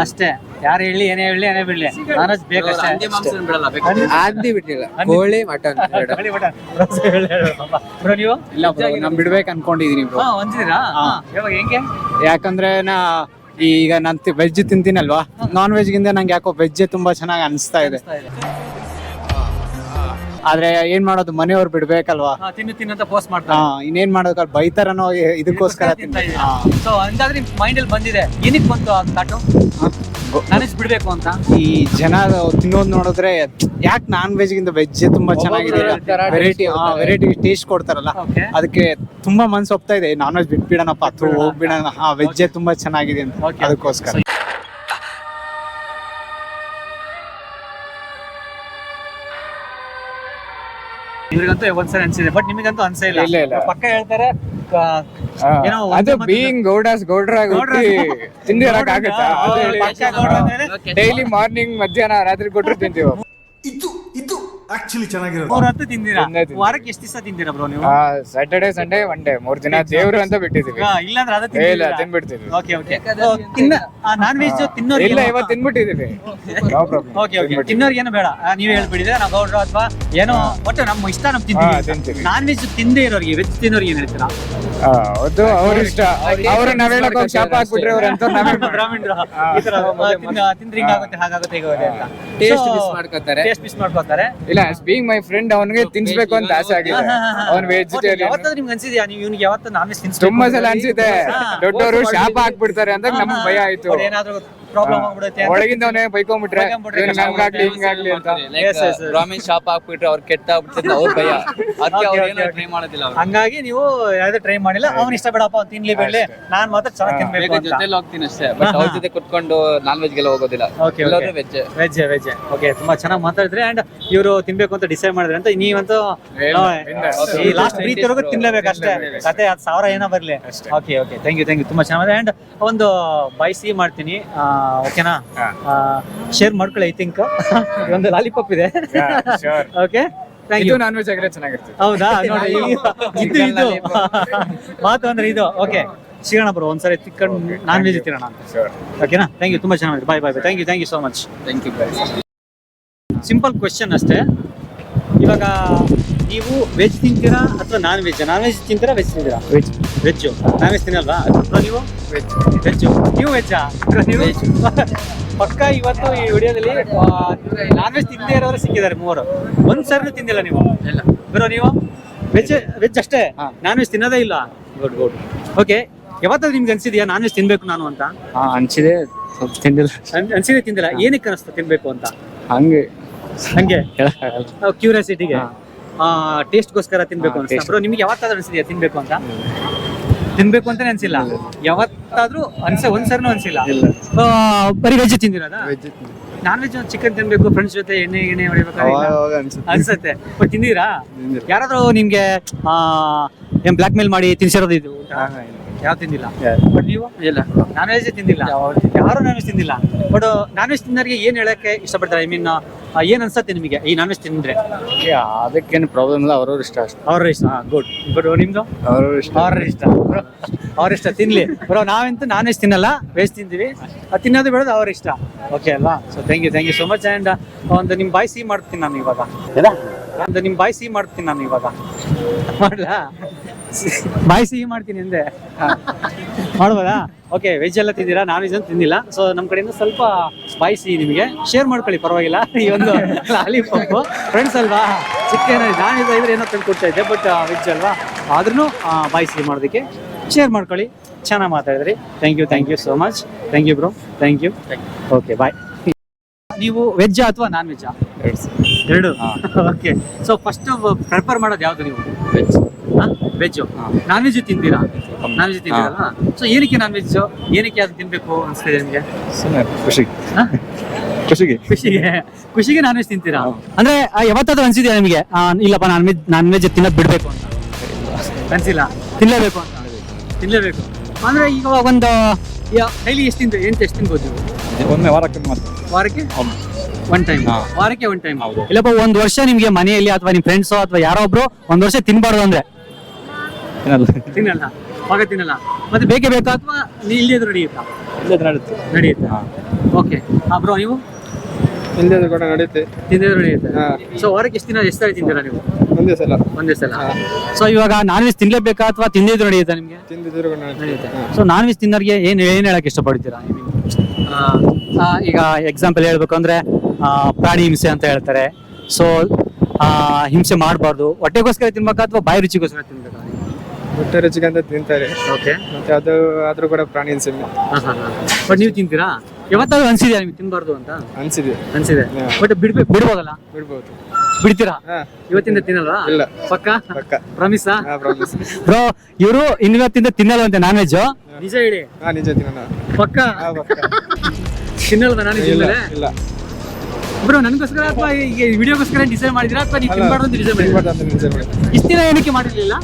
[SPEAKER 2] ಅಷ್ಟೇ. ಯಾರು ಹೇಳಿ ಏನೇ ಹೇಳಿ ಏನೇ ಬಿಡ್ಲಿ. ನಾನು ಬೇಕಷ್ಟೇ.
[SPEAKER 3] ಬಿಟ್ಟಿಲ್ಲ ಕೋಳಿ ಮಟನ್
[SPEAKER 2] ಹೇಳಿ ಬಿಡ. ಹೇಳಿ, ಹೇಳಿ, ಪಾಪ. ಬ್ರೋ ನೀವು?
[SPEAKER 3] ಇಲ್ಲ ನಮ್ ಬಿಡ್ಬೇಕು ಅನ್ಕೊಂಡಿದೀನಿ ಬ್ರೋ.
[SPEAKER 2] ಹಾ ಒಂದಿರಾ ಯಾವಾಗ ಹೆಂಗೆ?
[SPEAKER 3] ಯಾಕಂದ್ರೆ ನಾ ಈಗ ನಾನು ವೆಜ್ ತಿಂತೀನಲ್ವಾ? ನಾನ್ ವೆಜ್ ಗಿಂತ ನಂಗೆ ಯಾಕೋ ವೆಜ್ ತುಂಬಾ ಚೆನ್ನಾಗಿ ಅನಿಸ್ತಾ ಇದೆ. ಆದ್ರೆ ಏನ್ ಮಾಡೋದು ಮನೆಯವ್ರು ಬಿಡ್ಬೇಕಲ್ವಾ?
[SPEAKER 2] ಹಾ, ತಿನ್ನು ತಿನ್ನು ಅಂತ ಪೋಸ್ಟ್
[SPEAKER 3] ಹಾ
[SPEAKER 2] ಮಾಡ್ತಾರೆ
[SPEAKER 3] ಇನ್ನೇನ್ ಮಾಡೋದು ಬೈತಾರನೋ ಇದಕ್ಕೋಸ್ಕರ ಹಾ.
[SPEAKER 2] ಸೊ ನಿಮ್ ಮೈಂಡ್ ಅಲ್ಲಿ ಬಂದಿದೆ ಏನಕ್ಕೆ ಬಂತು ಆ ತಾಟು ನಾನ್ ವೆಜ್ ಬಿಡ್ಬೇಕು ಅಂತ?
[SPEAKER 3] ಈ ಜನ ತಿನ್ನೋದ್ ನೋಡಿದ್ರೆ ಯಾಕೆ ನಾನ್ ವೆಜ್ ಗಿಂತ ವೆಜ್ ತುಂಬಾ ಚೆನ್ನಾಗಿದೆ ವೆರೈಟಿ ವೆರೈಟಿ ಟೇಸ್ಟ್ ಕೊಡ್ತಾರಲ್ಲ. ಅದಕ್ಕೆ ತುಂಬಾ ಮನ್ಸು ಒಪ್ತಾ ಇದೆ ನಾನ್ ವೆಜ್ ಬಿಟ್ಬಿಡೋಣಪ್ಪ ಅಥವಾ ಹೋಗ್ಬಿಡೋಣ ಹಾ ವೆಜ್ ತುಂಬಾ ಚೆನ್ನಾಗಿದೆ ಅಂತ.
[SPEAKER 2] Okay.
[SPEAKER 3] ಅದಕ್ಕೋಸ್ಕರ.
[SPEAKER 2] ಇವ್ರಿಗಂತೂ ಒಂದ್ಸರಿ ಅನ್ಸಿದೆ. ಬಟ್ ನಿಮಗಂತೂ ಅನ್ಸೇ ಇಲ್ಲ.
[SPEAKER 3] ಇಲ್ಲ, ಇಲ್ಲ.
[SPEAKER 2] ಪಕ್ಕ ಹೇಳ್ತಾರೆ ಕ- ಏನೋ
[SPEAKER 3] ಅದು
[SPEAKER 2] ಒಂದೇ ಮತ್ತೆ-
[SPEAKER 3] ಬೀಯಿಂಗ್ ಗೌಡಾಸ್ ಗೌಡ್ರಾಗ ಹುಟ್ಟಿ
[SPEAKER 2] ಪಕ್ಕ ಗೌಡ್ರ
[SPEAKER 3] ಡೈಲಿ ಮಾರ್ನಿಂಗ್ ಮಧ್ಯಾಹ್ನ ರಾತ್ರಿ ಕೊಟ್ಟರು ತಿಂತೀವಿ
[SPEAKER 8] ಆಕ್ಚುಲಿ ಚೆನ್ನಾಗಿರೋದು.
[SPEAKER 2] ಮೂರ್ ಹೊತ್ತು ತಿಂದಿರಾ?
[SPEAKER 3] ತಿಂದೇ ತಿಂದೆ.
[SPEAKER 2] ವಾರಕ್ಕೆ ಎಷ್ಟು ದಿವಸ ತಿಂದಿರಾ ಬ್ರೋ ನೀವು?
[SPEAKER 3] ಸ್ಯಾಟರ್ಡೆ ಸಂಡೇ ಒನ್ ಡೇ ಮೂರ್ ದಿನ ದೇವ್ರು ಅಂತ ಬಿಟ್ಟಿದೀವಿ.
[SPEAKER 2] ಹಾ, ಇಲ್ಲಾಂದ್ರೆ ಅದ
[SPEAKER 3] ಏ, ಇಲ್ಲ ತಿನ್ಬಿಡ್ತೀವಿ
[SPEAKER 2] ಓಕೆ ಓಕೆ ತಿನ್ನ ನಾನ್ ವೆಜ್ ತಿನ್ನೋರಿಗೆ
[SPEAKER 3] ಇಲ್ಲ ಇವತ್ತು ತಿನ್ಬಿಟ್ಟಿದೀವಿ. ನೋ ಪ್ರಾಬ್ಲಮ್
[SPEAKER 2] ಓಕೆ ಓಕೆ ತಿನ್ನೋರಿಗೆ ಏನು ಬೇಡ. ಆ, ನೀವ್ ಹೇಳ್ಬಿಡಿದ್ರೆ ನಾವು ಗೌಡ್ರು ಅಥವಾ ಏನೋ ಒಟ್ಟು ನಮ್ಮ ಇಷ್ಟ ನಮ್
[SPEAKER 3] ಹಾ,
[SPEAKER 2] ತಿಂತೀವಿ
[SPEAKER 3] ತಿಂತೀವಿ.
[SPEAKER 2] ನಾನ್ ವೆಜ್ ತಿಂದೇ ಇರೋರಿಗೆ ವೆಜ್ ತಿನ್ನೋರಿಗೆ ಏನ್ ಹೇಳ್ತೀರಾ?
[SPEAKER 3] ಹೌದು ಅವ್ರ ಇಷ್ಟ. ಅವ್ರು ನಾವ್ ಹೇಳಕ್ ಹೋಗಿ ಶಾಪ ಹಾಕ್ಬಿಟ್ರೆ ಅವ್ರ ಅಂತ ನಾವೇ
[SPEAKER 2] ಬ್ರಾಹ್ಮಣರು. ಈ ತರ ತಿಂದ್ರೆ ಹಿಂಗಾಗುತ್ತೆ ಹಾಗಾಗುತ್ತೆ ಹೀಗಾಗುತ್ತೆ ಅಂತ.
[SPEAKER 3] Taste miss ಮಾಡ್ಕೊತಾರೆ.
[SPEAKER 2] ಟೇಸ್ಟ್ ಮಿಸ್ ಮಾಡ್ಕೋತಾರೆ
[SPEAKER 3] ಇಲ್ಲ ಬೀಯಿಂಗ್ ಮೈ ಫ್ರೆಂಡ್ ಅವನಿಗೆ ತಿನ್ಸ್ಬೇಕು ಅಂತ ಆಸೆ ಆಗಿದೆ. ಅವ್ನ್ ವೆಜಿಟೇರಿಯನ್
[SPEAKER 2] ಯಾವತ್ತಾದ್ರೂ ನಿಮ್ಗೆ ಅನ್ಸಿದ್ಯಾ? ನೀವು ಇವ್ನಿಗೆ ಯಾವತ್ತ ನಾನ್ ವೆಜ್
[SPEAKER 3] ತುಂಬಾ ಸಲ ಅನ್ಸಿದೆ ದೊಡ್ಡವರು ಶಾಪ ಹಾಕ್ಬಿಡ್ತಾರೆ ಅಂತ ನಮ್ಗೆ ಭಯ ಆಯ್ತು.
[SPEAKER 2] ಏನಾದ್ರೂ ಪ್ರಾಬ್ಲಮ್ ಆಗ್ಬಿಡುತ್ತೆ ಅಂತ
[SPEAKER 3] ಒಳಗಿಂದವನೇ ಬೈಕೊಂಡ್ಬಿಟ್ರೆ
[SPEAKER 2] ಬೈಕೊಂಡ್ಬಿಟ್ರೆ
[SPEAKER 3] ಇವ್ನಿಗೆ ಹಂಗಾಗ್ಲಿ ಹಿಂಗಾಗ್ಲಿ ಅಂತ.
[SPEAKER 2] Yes, yes, yes.
[SPEAKER 3] ಬ್ರಾಹ್ಮಿನ್ ಶಾಪ್ ಹಾಕ್ಬಿಟ್ರೆ ಅವ್ರು ಕೆಟ್ಟ ಆಗ್ಬಿಡ್ತಾರೆ ಅವ್ರ ಭಯ. ಅದಕ್ಕೆ
[SPEAKER 2] Okay,
[SPEAKER 3] ಅವ್ರು
[SPEAKER 2] okay,
[SPEAKER 3] ಏನೋ
[SPEAKER 2] okay.
[SPEAKER 3] ಟ್ರೈ ಮಾಡೋದಿಲ್ಲ ಅವ್ರು.
[SPEAKER 2] ಹಂಗಾಗಿ ನೀವು ಯಾವ್ದು ಟ್ರೈ ಮಾಡಿಲ್ಲ. ಅವ್ನ ಇಷ್ಟ ಬೇಡಪ್ಪ ಅವ್ನು ತಿನ್ಲಿ ಬಿಡ್ಲಿ ನಾನ್ ಮಾತ್ರ ಚೆನ್ನಾಗಿ ತಿನ್ಬೇಕು
[SPEAKER 3] ಬೇಕಾದ್ರೆ
[SPEAKER 2] ಅಂತ.
[SPEAKER 3] ಜೊತೆಲಿ ಹೋಗ್ತೀನಿ ಅಷ್ಟೇ. ಬಟ್ ಅವ್ರ ಜೊತೆ ಕುತ್ಕೊಂಡು ನಾನ್ ವೆಜ್ ಗೆಲ್ಲ ಹೋಗೋದಿಲ್ಲ.
[SPEAKER 2] Okay,
[SPEAKER 3] ಎಲ್ಲರೂ
[SPEAKER 2] okay.
[SPEAKER 3] Veg
[SPEAKER 2] veg veg okay ತುಂಬಾ ಚೆನ್ನಾಗಿ ಮಾತಾಡಿದ್ರೆ. ಅಂಡ್ ಇವರು ತಿನ್ಬೇಕು ಅಂತ ಡಿಸೈಡ್ ಮಾಡಿದ್ರೆ ಅಂತ ನೀವಂತೂ ಆ, ಈ ಲಾಸ್ಟ್ ಪ್ರೀತಿವರೆಗೂ ತಿನ್ಲೇಬೇಕು ಅಷ್ಟೇ. ಕತೆ ಅದು ಸಾವಿರ ಏನೋ ಬರ್ಲಿ. Okay okay thank you thank you ತುಂಬಾ ಚೆನ್ನಾಗಿದೆ. ಅಂಡ್ ಒಂದು ಬೈಸಿ ಮಾಡ್ತೀನಿ. ಆ, ಓಕೆನಾ ಶೇರ್ ಮಾಡ್ಕೊಳ್ಳಿ ಐ ಥಿಂಕ್ ಒಂದು ಲಾಲಿಪಾಪ್ ಇದೆ. ಓಕೆ
[SPEAKER 3] ಇದು
[SPEAKER 2] ಯು
[SPEAKER 3] ನಾನ್ ವೆಜ್ ಚೆನ್ನಾಗಿರ್ತದೆ
[SPEAKER 2] ಹೌದಾ? ನೋಡಿ ಇದು ಇದು ಮಾತು ಅಂದ್ರೆ ಇದು. ಓಕೆ ಸಿಗೋಣ ಬರೋ ಒಂದ್ಸರಿ ಚಿಕನ್ ನಾನ್ ವೆಜ್ ತಿನ್ನೋಣ ಅಂತ. ಓಕೆನಾ ಥ್ಯಾಂಕ್ ಯು ತುಂಬಾ ಚೆನ್ನಾಗಿದೆ. Bye bye bye thank you thank you so much
[SPEAKER 3] thank you
[SPEAKER 2] simple question ಅಷ್ಟೇ. ಇವಾಗ ನೀವು ವೆಜ್ ತಿಂತೀರಾ ಅಥವಾ ನಾನ್ ವೆಜ್ ನಾನ್ ವೆಜ್ ತಿಂತೀರಾ ವೆಜ್ ತಿಂತೀರಾ? ವೆಜ್ ವೆಜ್ ನಾನ್ ವೆಜ್ ತಿನ್ನಲ್ವಾ? ಅಥವಾ ನೀವು?
[SPEAKER 3] ವೆಜ್
[SPEAKER 2] ವೆಜ್ಜು ನೀವು ವೆಜ್ಜಾ ನೀವು? ಪಕ್ಕ ಇವತ್ತು ಈ ವಿಡಿಯೋದಲ್ಲಿ ನಾನ್ ವೆಜ್ ತಿಂದೇ ಇರೋರು ಸಿಕ್ಕಿದ್ದಾರೆ ಮೂವರು. ಒಂದ್ ಸರ್ನು ತಿಂದಿಲ್ಲ ನೀವು.
[SPEAKER 3] ಇಲ್ಲ.
[SPEAKER 2] ಬರೋ ನೀವು? ವೆಜ್ ವೆಜ್ ಅಷ್ಟೇ. ನಾನ್ ವೆಜ್ ತಿನ್ನೋದೇ ಇಲ್ಲ? ಗುಡ್ ಗುಡ್ ಓಕೆ ಯಾವತ್ತಾದ್ರೂ ನಿಮ್ಗೆ ಅನ್ಸಿದ್ಯಾ ನಾನ್ ವೆಜ್ ತಿನ್ಬೇಕು ನಾನು ಅಂತ?
[SPEAKER 3] ಅನ್ಸಿದೆ. ತಿಂದಿಲ್ಲ.
[SPEAKER 2] ಅನ್- ಅನ್ಸಿದೆ ತಿಂದಿಲ್ಲ. ಏನಕ್ಕೆ ಅನಿಸ್ತು ತಿನ್ಬೇಕು ಅಂತ?
[SPEAKER 3] ಹಂಗೆ.
[SPEAKER 2] ಹಂಗೆ? ಕ್ಯೂರಿಯಾಸಿಟಿಗೆ. ಟೇಸ್ಟ್ಗೋಸ್ಕರ ತಿನ್ಬೇಕು
[SPEAKER 3] ಗೋಸ್ಕರ
[SPEAKER 2] ಅನ್ಸ್ತಾ
[SPEAKER 3] taste.
[SPEAKER 2] ಬ್ರೋ ನಿಮ್ಗೆ ಯಾವತ್ತಾದ್ರೂ ಅನ್ಸಿದ್ಯಾ ತಿನ್ಬೇಕು ಅಂತ? ತಿನ್ಬೇಕು ಅಂತಾನೆ ಅನ್ಸಿಲ್ಲ. ಯಾವತ್ತಾದ್ರೂ ಅನ್ಸ ಒಂದ್ಸರ್ನು ಅನ್ಸಿಲ್ಲ. ಬರೀ ವೆಜ್ ತಿಂದಿರೋದ? ನಾನ್ ವೆಜ್ ಚಿಕನ್ ತಿನ್ಬೇಕು ಫ್ರೆಂಡ್ಸ್ ಜೊತೆ ಎಣ್ಣೆ ಎಣ್ಣೆ ಹೊಡಿಬೇಕು ಅನ್ಸುತ್ತೆ. ಬಟ್ ತಿಂದಿರಾ? ಯಾರಾದ್ರೂ ನಿಮ್ಗೆ ಆ, ಏನ್ ಬ್ಲಾಕ್ ಮೇಲ್ ಮಾಡಿ ತಿನ್ಸಿರೋದು ಇದು? ಯಾವ ತಿಂದಿಲ್ಲ? ಬಟ್ ನೀವು?
[SPEAKER 3] ಇಲ್ಲ.
[SPEAKER 2] ನಾನ್ ವೆಜ್ ತಿಂದಿಲ್ಲ? ಯಾರು ನಾನ್ ವೆಜ್ ತಿಂದಿಲ್ಲ? ಬಟ್ ನಾನ್ ವೆಜ್ ತಿನ್ನೋರಿಗೆ ಏನ್ ಹೇಳಕ್ಕೆ ಇಷ್ಟಪಡ್ತಾರೆ? ಐ ಮೀನ್ ಏನ್ ಅನ್ಸತ್ತೆ ನಿಮಗೆ ಈ ನಾನ್ ವೆಜ್ ತಿಂದ್ರೆ
[SPEAKER 3] ಅದಕ್ಕೇನು ಪ್ರಾಬ್ಲಮ್ ಇಲ್ಲ. ಅವ್ರವ್ರ ಇಷ್ಟ ಅಷ್ಟೇ.
[SPEAKER 2] ಅವ್ರ ಇಷ್ಟ ಗುಡ್ ಬಟ್ ನಿಮ್ದು?
[SPEAKER 3] ಅವ್ರವ್ರ ಇಷ್ಟ.
[SPEAKER 2] ಅವ್ರ ಇಷ್ಟ. ಅವ್ರ ಇಷ್ಟ. ತಿನ್ಲಿ. ಬ್ರೋ ನಾವಂತೂ ನಾನ್ ವೆಜ್ ತಿನ್ನಲ್ಲ. ವೆಜ್ ತಿಂತೀವಿ ಅದು ತಿನ್ನೋದು ಬೇಡದು ಅವ್ರ ಇಷ್ಟ. ಓಕೆ ಅಲ್ವಾ so thank you thank you so much and ಒಂದು ನಿಮ್ಮ ಬಾಯ್ ಸಿಹಿ ಮಾಡ್ತೀನಿ ನಾನು ಇವಾಗ. ಒಂದು ನಿಮ್ಮ ಬಾಯ್ ಸಿಹಿ ಮಾಡ್ತೀನಿ ನಾನು ಇವಾಗ. ಮಾಡ್ಲಾ? ಬಾಯ್ ಸಿಹಿ ಮಾಡ್ತೀನಿ ಅಂದೆ ಮಾಡ್ಬೋದಾ ಓಕೆ ವೆಜ್ ಎಲ್ಲ ತಿಂದಿರಾ ನಾನ್ ವೆಜ್ ಅಂತ ತಿಂದಿಲ್ಲ ಸೊ ನಮ್ಮ ಕಡೆಯಿಂದ ಸ್ವಲ್ಪ ಬಾಯ್ ಸಿಹಿ ನಿಮಗೆ ಶೇರ್ ಮಾಡ್ಕೊಳ್ಳಿ ಪರವಾಗಿಲ್ಲ ಈ ಒಂದು ಲಾಲಿಪಾಪ್ ಫ್ರೆಂಡ್ಸ್ ಅಲ್ವಾ ಚಿಕನ್ ನಾನ್ ವೆಜ್ ಇದ್ರೆ ಏನೋ ತಂದು ಕೊಡ್ತಾ ಇದ್ದೆ ಬಟ್ ವೆಜ್ ಅಲ್ವಾ ಆದ್ರೂ ಬಾಯ್ ಸಿಹಿ ಮಾಡೋದಕ್ಕೆ ಶೇರ್ ಮಾಡ್ಕೊಳ್ಳಿ ಚೆನ್ನಾಗಿ ಮಾತಾಡಿದ್ರಿ thank you thank you so much thank you bro thank you okay bye ನೀವು ವೆಜ್ ಅಥವಾ ನಾನ್ ವೆಜ್ಜಾ ಎರಡು ಓಕೆ ಸೊ ಫಸ್ಟ್ ಪ್ರಿಫರ್ ಮಾಡೋದು ಯಾವುದು ನೀವು
[SPEAKER 3] ವೆಜ್
[SPEAKER 2] ವೆಜ್ ನಾನ್ ವೆಜ್ ತಿಂತೀರಾ? Non veg ತಿಂತೀರಲ್ಲ? ಸೊ ಏನಕ್ಕೆ ನಾನ್ ವೆಜ್ ಏನಕ್ಕೆ ಅದು ತಿನ್ಬೇಕು ಅನ್ಸ್ತಿದೆ ನಿಮಗೆ?
[SPEAKER 3] ಸುಮ್ಮನೆ ಖುಷಿಗೆ? ಖುಷಿಗೆ.
[SPEAKER 2] ಖುಷಿಗೆ. ಖುಷಿಗೆ ನಾನ್ ವೆಜ್ ತಿಂತೀರಾ ಅಂದ್ರೆ ಯಾವತ್ತಾದ್ರೂ ಅನ್ಸಿದ್ಯಾ ನಿಮಗೆ? ಇಲ್ಲಪ್ಪ ನಾನ್ ವೆಜ್ ನಾನ್ ವೆಜ್ ತಿನ್ನೋದು ಬಿಡ್ಬೇಕು ಅಂತ. ಅನ್ಸಿಲ್ಲ? ತಿನ್ಲೇಬೇಕು ಅಂತ. ತಿನ್ಲೇಬೇಕು. ಅಂದ್ರೆ ಈಗ ಒಂದು ಡೈಲಿ ಎಷ್ಟು ತಿಂತ ಎಂಟು ಎಷ್ಟು ತಿನ್ಬೋದು ನೀವು?
[SPEAKER 3] ಒಮ್ಮೆ ವಾರಕ್ಕೆ?
[SPEAKER 2] ವಾರಕ್ಕೆ ಒನ್ ಟೈಮ್ ವಾರಕ್ಕೆ ಒನ್ ಟೈಮ್ ಇಲ್ಲಪ್ಪ ಒಂದ್ ವರ್ಷ ನಿಮ್ಗೆ ಮನೆಯಲ್ಲಿ ಅಥವಾ ನಿಮ್ ಫ್ರೆಂಡ್ಸ್ ಅಥವಾ ಯಾರೋ ಒಬ್ರು ಒಂದ್ ವರ್ಷ ತಿನ್ಬಾರ್ದು ಅಂದ್ರೆ. ತಿನ್ನಲ್ಲ. ಮಗ ತಿನ್ನಲ್ಲ. ಮತ್ತೆ ಬೇಕೇ ಬೇಕಾ ಅಥವಾ ನೀ ಇಲ್ಲಿದ್ರು ನಡೆಯುತ್ತಾ?
[SPEAKER 3] ಇಲ್ಲದ ನಡೆಯುತ್ತೆ.
[SPEAKER 2] ನಡೆಯುತ್ತೆ? ಓಕೆ. ಹಾ ಬ್ರೋ ನೀವು?
[SPEAKER 3] ಇಲ್ಲದ ಕೂಡ ನಡೆಯುತ್ತೆ.
[SPEAKER 2] ತಿಂದಿದ್ರು ನಡೆಯುತ್ತೆ?
[SPEAKER 3] ಹಾ.
[SPEAKER 2] ಸೊ ವಾರಕ್ಕೆ ಎಷ್ಟು ದಿನ ಎಷ್ಟು ಸಲ ತಿಂತೀರಾ ನೀವು?
[SPEAKER 3] ಒಂದೇ ಸಲ.
[SPEAKER 2] ಒಂದೇ ಸಲ. ಸೊ ಇವಾಗ ನಾನ್ ವೆಜ್ ತಿನ್ಲೇಬೇಕಾ ಅಥವಾ ತಿಂದಿದ್ರು ನಡೆಯುತ್ತಾ ನಿಮಗೆ?
[SPEAKER 3] ತಿಂದಿದ್ರು
[SPEAKER 2] ನಡೆಯುತ್ತೆ. ಸೊ ನಾನ್ ವೆಜ್ ತಿನ್ನೋರಿಗೆ ಏನು ಏನ್ ಹೇಳಕ್ ಇಷ್ಟಪಡ್ತೀರಾ ಈಗ ಎಕ್ಸಾಂಪಲ್ ಹೇಳ್ಬೇಕು ಅಂದ್ರೆ ಪ್ರಾಣಿ ಹಿಂಸೆ ಅಂತ ಹೇಳ್ತಾರೆ. ಸೊ ಹಿಂಸೆ ಮಾಡಬಾರ್ದು. ಹೊಟ್ಟೆಗೋಸ್ಕರ ತಿನ್ಬೇಕಾ ಅಥವಾ ಬಾಯಿ ರುಚಿಗೋಸ್ಕರ ತಿನ್ಬೇಕಾ?
[SPEAKER 3] ಹೊಟ್ಟೆ ರುಚಿಗೆ ಅಂತ ತಿಂತಾರೆ.
[SPEAKER 2] ಓಕೆ
[SPEAKER 3] ಮತ್ತೆ ಅದು ಆದ್ರೂ ಕೂಡ ಪ್ರಾಣಿ ಹಿಂಸೆ
[SPEAKER 2] ಬಟ್ ನೀವು ತಿಂತೀರಾ? ಯಾವತ್ತಾದ್ರೂ ಅನ್ಸಿದ್ಯಾ ನಿಮ್ಗೆ ತಿನ್ಬಾರ್ದು ಅಂತ?
[SPEAKER 3] ಅನ್ಸಿದೆ.
[SPEAKER 2] ಅನ್ಸಿದೆ. ಬಟ್ ಬಿಡ್ಬೇಕು ಬಿಡ್ಬೋದಲ್ಲ?
[SPEAKER 3] ಬಿಡ್ಬೋದು.
[SPEAKER 2] ಬಿಡ್ತೀರಾ? ಇವತ್ತಿಂದ ತಿನ್ನಲ್ವಾ?
[SPEAKER 3] ಇಲ್ಲ.
[SPEAKER 2] ಪಕ್ಕ?
[SPEAKER 3] ಪಕ್ಕ.
[SPEAKER 2] ಪ್ರಮಿಸಾ? ಬ್ರೋ ಇವರು ಇನ್ನಿವತ್ತಿಂದ ಅಂತ ನಾನ್ ವೆಜ್ ನಿಜ ಹೇಳಿ.
[SPEAKER 3] ಹಾ ನಿಜ ತಿನ್ನಲ್ಲ
[SPEAKER 2] ಪಕ್ಕ? ತಿನ್ನಲ್ವಾ ನಾನು
[SPEAKER 3] ಇಲ್ಲ
[SPEAKER 2] ಇಲ್ಲ. ಬ್ರೋ ನನಗೋಸ್ಕರ ಅಥವಾ ಈ ವಿಡಿಯೋಗೋಸ್ಕರ ಡಿಸೈನ್ ಮಾಡಿದಿರಾ ಅಥವಾ ನೀವು
[SPEAKER 3] ಅಲ್ಲ,
[SPEAKER 2] ತಿನ್ಬಾರ್ದು ಅಂತ ಡಿಸೈನ್ ಮಾಡಿದಿರಾ ಇಷ್ಟ ದಿನ ಏನಕ್ಕೆ ಮಾಡಿರ್ಲಿಲ್ಲ?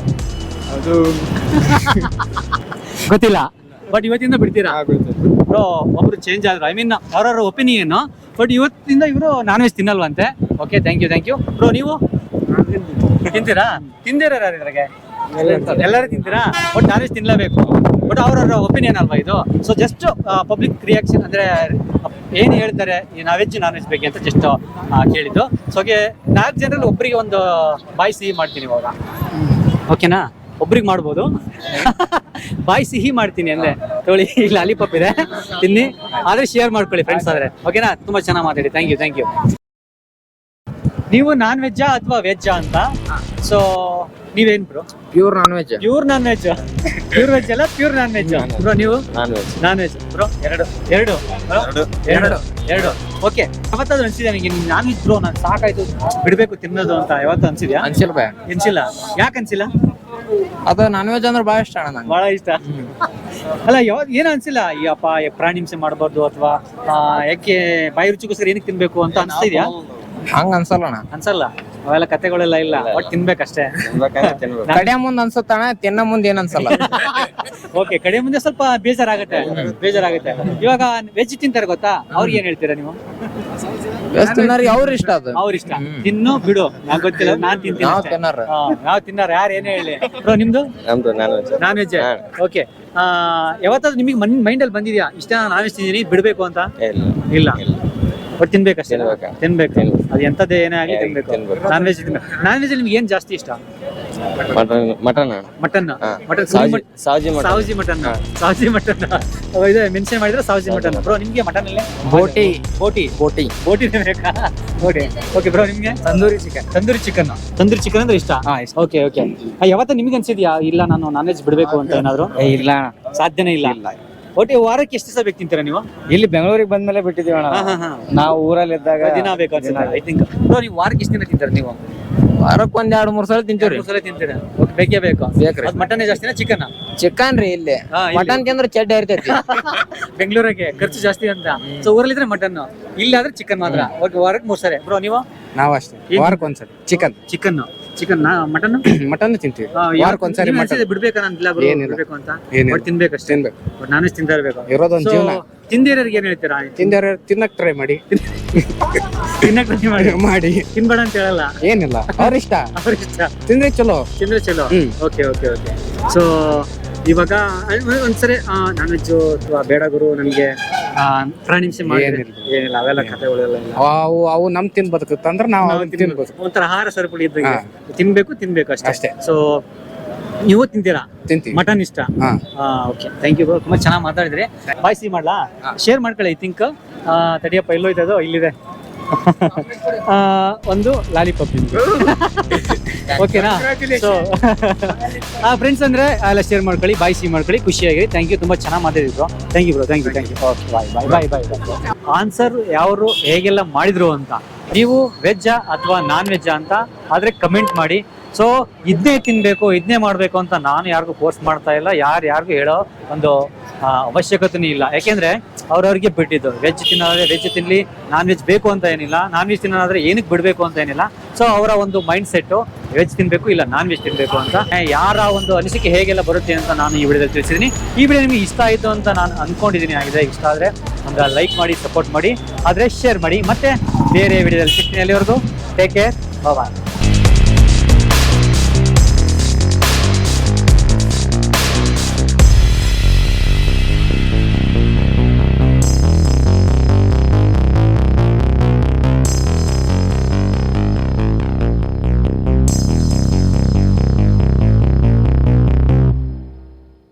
[SPEAKER 3] ಅದು
[SPEAKER 2] ಗೊತ್ತಿಲ್ಲ. ಬಟ್ ಇವತ್ತಿಂದ ಬಿಡ್ತೀರಾ?
[SPEAKER 3] ಆಗುತ್ತೆ
[SPEAKER 2] ಬ್ರೋ ಒಬ್ರು ಚೇಂಜ್ ಆದ್ರು. ಐ ಮೀನ್ ಅವ್ರವ್ರ ಒಪಿನಿಯನ್ ಬಟ್ ಇವತ್ತಿಂದ ಇವರು non veg ತಿನ್ನಲ್ವಂತೆ. Okay thank you thank you bro ನೀವು? ತಿಂತೀರಾ? ತಿಂದಿರ ಇದ್ರಾಗೆ? ಎಲ್ಲರೂ. ತಿಂತೀರಾ? ಬಟ್ ನಾನ್ ವೆಜ್ ತಿನ್ನಲೇಬೇಕು ಬಟ್ ಅವ್ರವ್ರ ಒಪಿನಿಯನ್ ಅಲ್ವಾ ಇದು? ಸೊ ಜಸ್ಟ್ ಪಬ್ಲಿಕ್ ರಿಯಾಕ್ಷನ್ ಅಂದ್ರೆ ಏನು ಹೇಳ್ತಾರೆ? ನಾ ನಾನ್ ವೆಜ್ ನಾನ್ ವೆಜ್ ಬಗ್ಗೆ ಅಂತ ಜಸ್ಟ್ ಕೇಳಿದ್ದು. ಸೊ ಹಾಗೆ ನಾಲ್ಕು ಜನರಲ್ಲಿ ಒಬ್ಬರಿಗೆ ಒಂದು ಬಾಯ್ ಸಿಹಿ ಮಾಡ್ತೀನಿ ಇವಾಗ. ಓಕೆನಾ ಒಬ್ರಿಗೆ ಮಾಡ್ಬೋದು. ಬಾಯಿ ಸಿಹಿ ಮಾಡ್ತೀನಿ ಅಂದ್ರೆ. ತೊಳಿ ಈಗ ಲಾಲಿಪಾಪ್ ಇದೆ. ತಿನ್ನಿ. ಆದ್ರೆ ಶೇರ್ ಮಾಡ್ಕೊಳ್ಳಿ ಫ್ರೆಂಡ್ಸ್ ಆದ್ರೆ. ಓಕೆನಾ ತುಂಬಾ ಚೆನ್ನಾಗಿ ಮಾತಾಡಿ. ಥ್ಯಾಂಕ್ ಯು ಥ್ಯಾಂಕ್ ಯು ನೀವು ನಾನ್ ವೆಜ್ಜಾ ಅಥವಾ ವೆಜ್ಜಾ ಅಂತ? ಸೊ ನೀವೇನ್ bro
[SPEAKER 9] pure non veg
[SPEAKER 2] pure non veg pure veg ಅಲ್ಲ ಪ್ಯೂರ್ ನಾನ್ ವೆಜ್ ಬ್ರೋ ನೀವು
[SPEAKER 9] non veg
[SPEAKER 2] non veg bro ಎರಡು. ಎರಡು. ಎರಡು. ಎರಡು. ಓಕೆ ಯಾವತ್ತಾದ್ರೂ ಅನ್ಸಿದ್ಯಾ ನಿಮಗೆ ನಾನ್ ವೆಜ್ ಬ್ರೋ ನಾನು ಸಾಕಾಯ್ತು. ಬಿಡಬೇಕು ತಿನ್ನೋದು ಅಂತ ಯಾವತ್ತು ಅನ್ಸಿದ್ಯಾ?
[SPEAKER 9] ಅನ್ಸಿಲ್ಲ
[SPEAKER 2] ಅನ್ಸಿಲ್ಲ. ಯಾಕೆ ಅನ್ಸಿಲ್ಲ?
[SPEAKER 9] ಅದ ನಾನ್ ವೆಜ್ ಅಂದ್ರೆ ಬಹಳ ಇಷ್ಟ ಅಣ್ಣ ನಂಗೆ.
[SPEAKER 2] ಬಹಳ ಇಷ್ಟ. ಅಲ್ಲ ಯಾವ್ದು ಏನು ಅನ್ಸಿಲ್ಲ? ಈ ಅಪ್ಪ ಪ್ರಾಣಿ ಹಿಂಸೆ ಮಾಡಬಾರ್ದು ಅಥವಾ ಯಾಕೆ ಬಾಯಿ ರುಚಿಗೋಸ್ಕರ ಏನಕ್ಕೆ ತಿನ್ಬೇಕು ಅಂತ ಅನ್ಸ್ತಿದ್ಯಾ?
[SPEAKER 9] ಹಂಗ ಅನ್ಸಲ್ಲ ಅಣ್ಣ.
[SPEAKER 2] ಅನ್ಸಲ್ಲ? ಅವೆಲ್ಲ ಕತೆಗಳೆಲ್ಲ ಇಲ್ಲ. ಒಟ್ಟು ತಿನ್ಬೇಕಷ್ಟೇ.
[SPEAKER 9] ಕಡೆ ಮುಂದ್ ಅನ್ಸತ್ತಣ್ಣ ತಿನ್ನ ಮುಂದ್ ಏನ್ ಅನ್ಸಲ್ಲ.
[SPEAKER 2] ಓಕೆ ಕಡೆ ಮುಂದೆ ಸ್ವಲ್ಪ ಬೇಜಾರಾಗತ್ತೆ. ಬೇಜಾರಾಗತ್ತೆ. ಇವಾಗ ವೆಜ್ ತಿಂತಾರೆ ಗೊತ್ತಾ? ಅವ್ರಿಗೆ ಏನ್ ಹೇಳ್ತೀರಾ ನೀವು?
[SPEAKER 9] ವೆಜ್ ತಿನ್ನೋರಿಗೆ ಅವ್ರ ಇಷ್ಟ ಅದು?
[SPEAKER 2] ಅವ್ರ ಇಷ್ಟ. ತಿನ್ನು ಬಿಡು. ನಾನ್ ಗೊತ್ತಿಲ್ಲ. ನಾನ್ ತಿಂತೀನಿ
[SPEAKER 9] ನಾವ್
[SPEAKER 2] ಅಷ್ಟೇ.
[SPEAKER 9] ತಿನ್ನೋರು.
[SPEAKER 2] ಹಾ, ನಾವ್ ತಿನ್ನಾರ. ಯಾರು ಏನೇ ಹೇಳಿ. ಬ್ರೋ ನಿಮ್ದು?
[SPEAKER 9] ನಮ್ದು non veg
[SPEAKER 2] non veg okay ಯಾವತ್ತಾದ್ರೂ ನಿಮಗೆ ಮನ್ ಮೈಂಡ್ ಅಲ್ಲಿ ಬಂದಿದ್ಯಾ? ಇಷ್ಟ ನಾನ್ ವೆಜ್ ತಿಂತೀನಿ ಬಿಡ್ಬೇಕು ಅಂತ? ಇಲ್ಲ. ಬಟ್ ತಿನ್ಬೇಕಷ್ಟೇ?
[SPEAKER 9] ತಿನ್ಬೇಕಾ?
[SPEAKER 2] ತಿನ್ಬೇಕು. ಅದು ಎಂತದೇ ಏನೇ ಆಗಲಿ ತಿನ್ಬೇಕು.
[SPEAKER 9] ತಿನ್ಬೇಕು.
[SPEAKER 2] ನಾನ್ ವೆಜ್ ತಿನ್ಬೇಕು. ನಾನ್ ವೆಜ್ ನಿಮ್ಗೆ ಏನ್ ಜಾಸ್ತಿ ಇಷ್ಟ?
[SPEAKER 9] Mutton mutton?
[SPEAKER 2] Mutton. Mutton.
[SPEAKER 9] Savji Savji mutton
[SPEAKER 2] Savji mutton ಇದೆ ಮೆನ್ಷನ್ ಮಾಡಿದ್ರೆ ಸಾವಜಿ ಮಟನ್. ಬ್ರೋ ನಿಮ್ಗೆ ಮಟನ್ ಅಲ್ಲೇ
[SPEAKER 9] ಬೋಟಿ.
[SPEAKER 2] ಬೋಟಿ.
[SPEAKER 9] ಬೋಟಿ.
[SPEAKER 2] ಬೋಟಿ ಬೇಕಾ? ಬೋಟಿ. ಓಕೆ ಬ್ರೋ ನಿಮ್ಗೆ?
[SPEAKER 9] Tandoori chicken
[SPEAKER 2] tandoori chicken tandoori chicken ಅಂದ್ರೆ ಇಷ್ಟ? ಓಕೆ ಓಕೆ ಯಾವತ್ತ ನಿಮ್ಗೆ ಅನ್ಸಿದ್ಯಾ? ಇಲ್ಲ ನಾನು ನಾನ್ ವೆಜ್ ಬಿಡ್ಬೇಕು ಅಂತ ಏನಾದ್ರು?
[SPEAKER 9] ಇಲ್ಲ.
[SPEAKER 2] ಸಾಧ್ಯನೇ ಇಲ್ಲ. ಒಟ್ಟಿ ವಾರಕ್ಕೆ ಎಷ್ಟು ದಿವಸ ಬೇಕು ತಿಂತೀರಾ ನೀವು?
[SPEAKER 3] ಇಲ್ಲಿ ಬೆಂಗಳೂರಿಗೆ ಬಂದ್ಮೇಲೆ ಬಿಟ್ಟಿದೀವಿ ಅಣ್ಣ. ನಾವು ಊರಲ್ಲಿ ಇದ್ದಾಗ
[SPEAKER 2] ದಿನ ಬೇಕು. ಅನ್ಸುತ್ತೆ ಐ ಥಿಂಕ್ ನೀವು ವಾರಕ್ಕೆ ಎಷ್ಟು ದಿನ ತಿಂತಾರೆ ನೀವು?
[SPEAKER 9] ವಾರಕ್ಕೆ ಒಂದ್ ಎರಡ್ ಮೂರ್ ಸಲ ತಿಂತೀವ್ರಿ.
[SPEAKER 2] ಸಲ ತಿಂತೀರಾ? ಬೇಕೇ ಬೇಕು.
[SPEAKER 9] ಬೇಕ್ರಿ.
[SPEAKER 2] ಅದು ಮಟನ್ ಜಾಸ್ತಿ ಚಿಕನ್
[SPEAKER 9] ಚಿಕನ್ ರೀ ಇಲ್ಲಿ.
[SPEAKER 2] ಹಾ, ಇಲ್ಲಿ.
[SPEAKER 9] ಮಟನ್ ತಿಂದ್ರೆ ಚಡ್ಡೆ ಇರ್ತೈತಿ.
[SPEAKER 2] ಬೆಂಗಳೂರಿಗೆ ಖರ್ಚು ಜಾಸ್ತಿ ಅಂತ. ಸೊ ಊರಲ್ಲಿದ್ರೆ ಮಟನ್ ಇಲ್ಲಾದ್ರೆ ಚಿಕನ್ ಮಾತ್ರ. ಓಕೆ ವಾರಕ್ಕೆ ಮೂರ್ ಸರಿ. ಬ್ರೋ ನೀವು?
[SPEAKER 3] ನಾವು ಅಷ್ಟೇ.
[SPEAKER 2] ಏನ್-
[SPEAKER 3] ವಾರಕ್ಕೆ ಒಂದ್ಸರಿ. Chicken
[SPEAKER 2] chicken chicken mutton
[SPEAKER 3] mutton ತಿಂತೀವಿ. ವಾರಕ್ಕೆ ಒಂದ್ಸರಿ ಮಟನ್
[SPEAKER 2] ಬಿಡ್ಬೇಕಾ ನಾನು? ಇಲ್ಲ
[SPEAKER 3] ಏನಿಲ್ಲ.
[SPEAKER 2] ಬಿಡ್ಬೇಕು ಅಂತ?
[SPEAKER 3] ಏನಿಲ್ಲ.
[SPEAKER 2] ಬಟ್ ತಿನ್ಬೇಕಷ್ಟೇ
[SPEAKER 3] ತಿನ್ಬೇಕು.
[SPEAKER 2] ನಾನು ತಿಂತಾ ಇರ್ಬೇಕು.
[SPEAKER 3] ಇರೋದೊಂದ್
[SPEAKER 2] So,
[SPEAKER 3] ಜೀವನ.
[SPEAKER 2] ತಿಂದಿರೋರಿಗೆ ಏನ್ ಹೇಳ್ತೀರಾ?
[SPEAKER 3] ತಿಂದಿರೋ ತಿನ್ನಕ್ ಟ್ರೈ ಮಾಡಿ.
[SPEAKER 2] ತಿನ್ನಕ್ ಮಾಡಿ.
[SPEAKER 3] ಮಾಡಿ.
[SPEAKER 2] ತಿನ್ಬೇಡ ಅಂತ ಹೇಳಲ್ಲ.
[SPEAKER 3] ಏನಿಲ್ಲ. ಅವ್ರ ಇಷ್ಟ.
[SPEAKER 2] ಅವ್ರ ಇಷ್ಟ
[SPEAKER 3] ತಿಂದ್ರೆ ಚಲೋ.
[SPEAKER 2] ತಿಂದ್ರೆ ಚಲೋ.
[SPEAKER 3] ಹ್ಮ್.
[SPEAKER 2] Okay okay okay. ಸೊ ಇವಾಗ ಅಹ್, ಒಂದ್ಸರಿ ನಾನ್ ವೆಜ್ ಅಥವಾ ಬೇಡ ಗುರು ನನ್ಗೆ ಆ, ಪ್ರಾಣಿ ಹಿಂಸೆ ಮಾಡಿ.
[SPEAKER 3] ಏನಿಲ್ಲ.
[SPEAKER 2] ಏನಿಲ್ಲ ಅವೆಲ್ಲ ಕಥೆಗಳೆಲ್ಲ ಇಲ್ಲ.
[SPEAKER 3] ಅವು ಅವು ನಮ್ ತಿನ್ ಬದುಕುತ್ತ ಅಂದ್ರೆ ನಾವು
[SPEAKER 2] ನಾವು
[SPEAKER 3] ಅದನ್ನ
[SPEAKER 2] ತಿನ್ಬೇಕು.
[SPEAKER 3] ತಿನ್ಬೇಕು
[SPEAKER 2] ಒಂಥರ ಆಹಾರ ಸರಪಳಿ ಇದ್ದಂಗೆ. ತಿನ್ಬೇಕು ತಿನ್ಬೇಕು ಅಷ್ಟೇ.
[SPEAKER 3] ಅಷ್ಟೇ.
[SPEAKER 2] ಸೊ ನೀವು ತಿಂತೀರಾ?
[SPEAKER 3] ತಿಂತೀವಿ.
[SPEAKER 2] ಮಟನ್ ಇಷ್ಟ?
[SPEAKER 3] ಹಾ.
[SPEAKER 2] ಓಕೆ. ಥ್ಯಾಂಕ್ ಯು ತುಂಬಾ ಚೆನ್ನಾಗಿ ಮಾತಾಡಿದ್ರಿ. ಬಾಯ್ ಸಿ ಮಾಡ್ಲಾ? ಶೇರ್ ಮಾಡ್ಕೊಳ್ಳಿ ಐ ಥಿಂಕ್ ತಡಿಯಪ್ಪ ಎಲ್ಲೋ ಅದು ಇಲ್ಲಿದೆ. ಆ, ಒಂದು ಲಾಲಿಪಾಪ್ ಓಕೆನಾ? ಸೊ ಆ ಫ್ರೆಂಡ್ಸ್ ಅಂದ್ರೆ ಎಲ್ಲ ಶೇರ್ ಮಾಡ್ಕೊಳ್ಳಿ ಬಾಯ್ ಸಿ ಮಾಡ್ಕೊಳ್ಳಿ ಖುಷಿಯಾಗಿ ಥ್ಯಾಂಕ್ ಯು ತುಂಬಾ ಚೆನ್ನಾಗಿ ಮಾತಾಡಿದ್ರು. Thank you bro thank you thank you okay bye bye bye bye answer ಯಾರು ಹೇಗೆಲ್ಲ ಮಾಡಿದ್ರು ಅಂತ. ನೀವು ವೆಜ್ಜಾ ಅಥವಾ ನಾನ್ ವೆಜ್ಜಾ ಅಂತ ಆದ್ರೆ ಕಮೆಂಟ್ ಮಾಡಿ. ಸೊ ಇದನ್ನೇ ತಿನ್ಬೇಕು ಇದನ್ನೇ ಮಾಡಬೇಕು ಅಂತ ನಾನು ಯಾರಿಗೂ ಫೋರ್ಸ್ ಮಾಡ್ತಾ ಇಲ್ಲ. ಯಾರು ಯಾರಿಗೂ ಹೇಳೋ ಒಂದು ಅವಶ್ಯಕತೆ ಇಲ್ಲ. ಯಾಕೆಂದ್ರೆ ಅವ್ರವ್ರಿಗೆ ಬಿಟ್ಟಿದ್ದು. ವೆಜ್ ತಿನ್ನೋದ್ರೆ ವೆಜ್ ತಿನ್ಲಿ ನಾನ್ ವೆಜ್ ಬೇಕು ಅಂತ ಏನಿಲ್ಲ. ನಾನ್ ವೆಜ್ ತಿನ್ನೋದಾದ್ರೆ ಏನಕ್ಕೆ ಬಿಡಬೇಕು ಅಂತ ಏನಿಲ್ಲ. ಸೊ ಅವರ ಒಂದು ಮೈಂಡ್ ಸೆಟ್ಟು ವೆಜ್ ತಿನ್ಬೇಕು ಇಲ್ಲ ನಾನ್ ವೆಜ್ ತಿನ್ಬೇಕು ಅಂತ. ಯಾರ ಒಂದು ಅನಿಸಿಕೆ ಹೇಗೆಲ್ಲ ಬರುತ್ತೆ ಅಂತ ನಾನು ಈ ವಿಡಿಯೋದಲ್ಲಿ ತಿಳಿಸಿದ್ದೀನಿ ಈ ವಿಡಿಯೋ ನಿಮಗೆ ಇಷ್ಟ ಆಯಿತು ಅಂತ ನಾನು ಅನ್ಕೊಂಡಿದ್ದೀನಿ ಆಗಿದೆ ಇಷ್ಟ ಆದರೆ ಒಂದು ಲೈಕ್ ಮಾಡಿ ಸಪೋರ್ಟ್ ಮಾಡಿ. ಆದರೆ ಶೇರ್ ಮಾಡಿ. ಮತ್ತೆ ಬೇರೆ ವಿಡಿಯೋದಲ್ಲಿ ಸಿಗ್ತೀನಿ ಅಲ್ಲಿವರೆಗೂ. Take care bye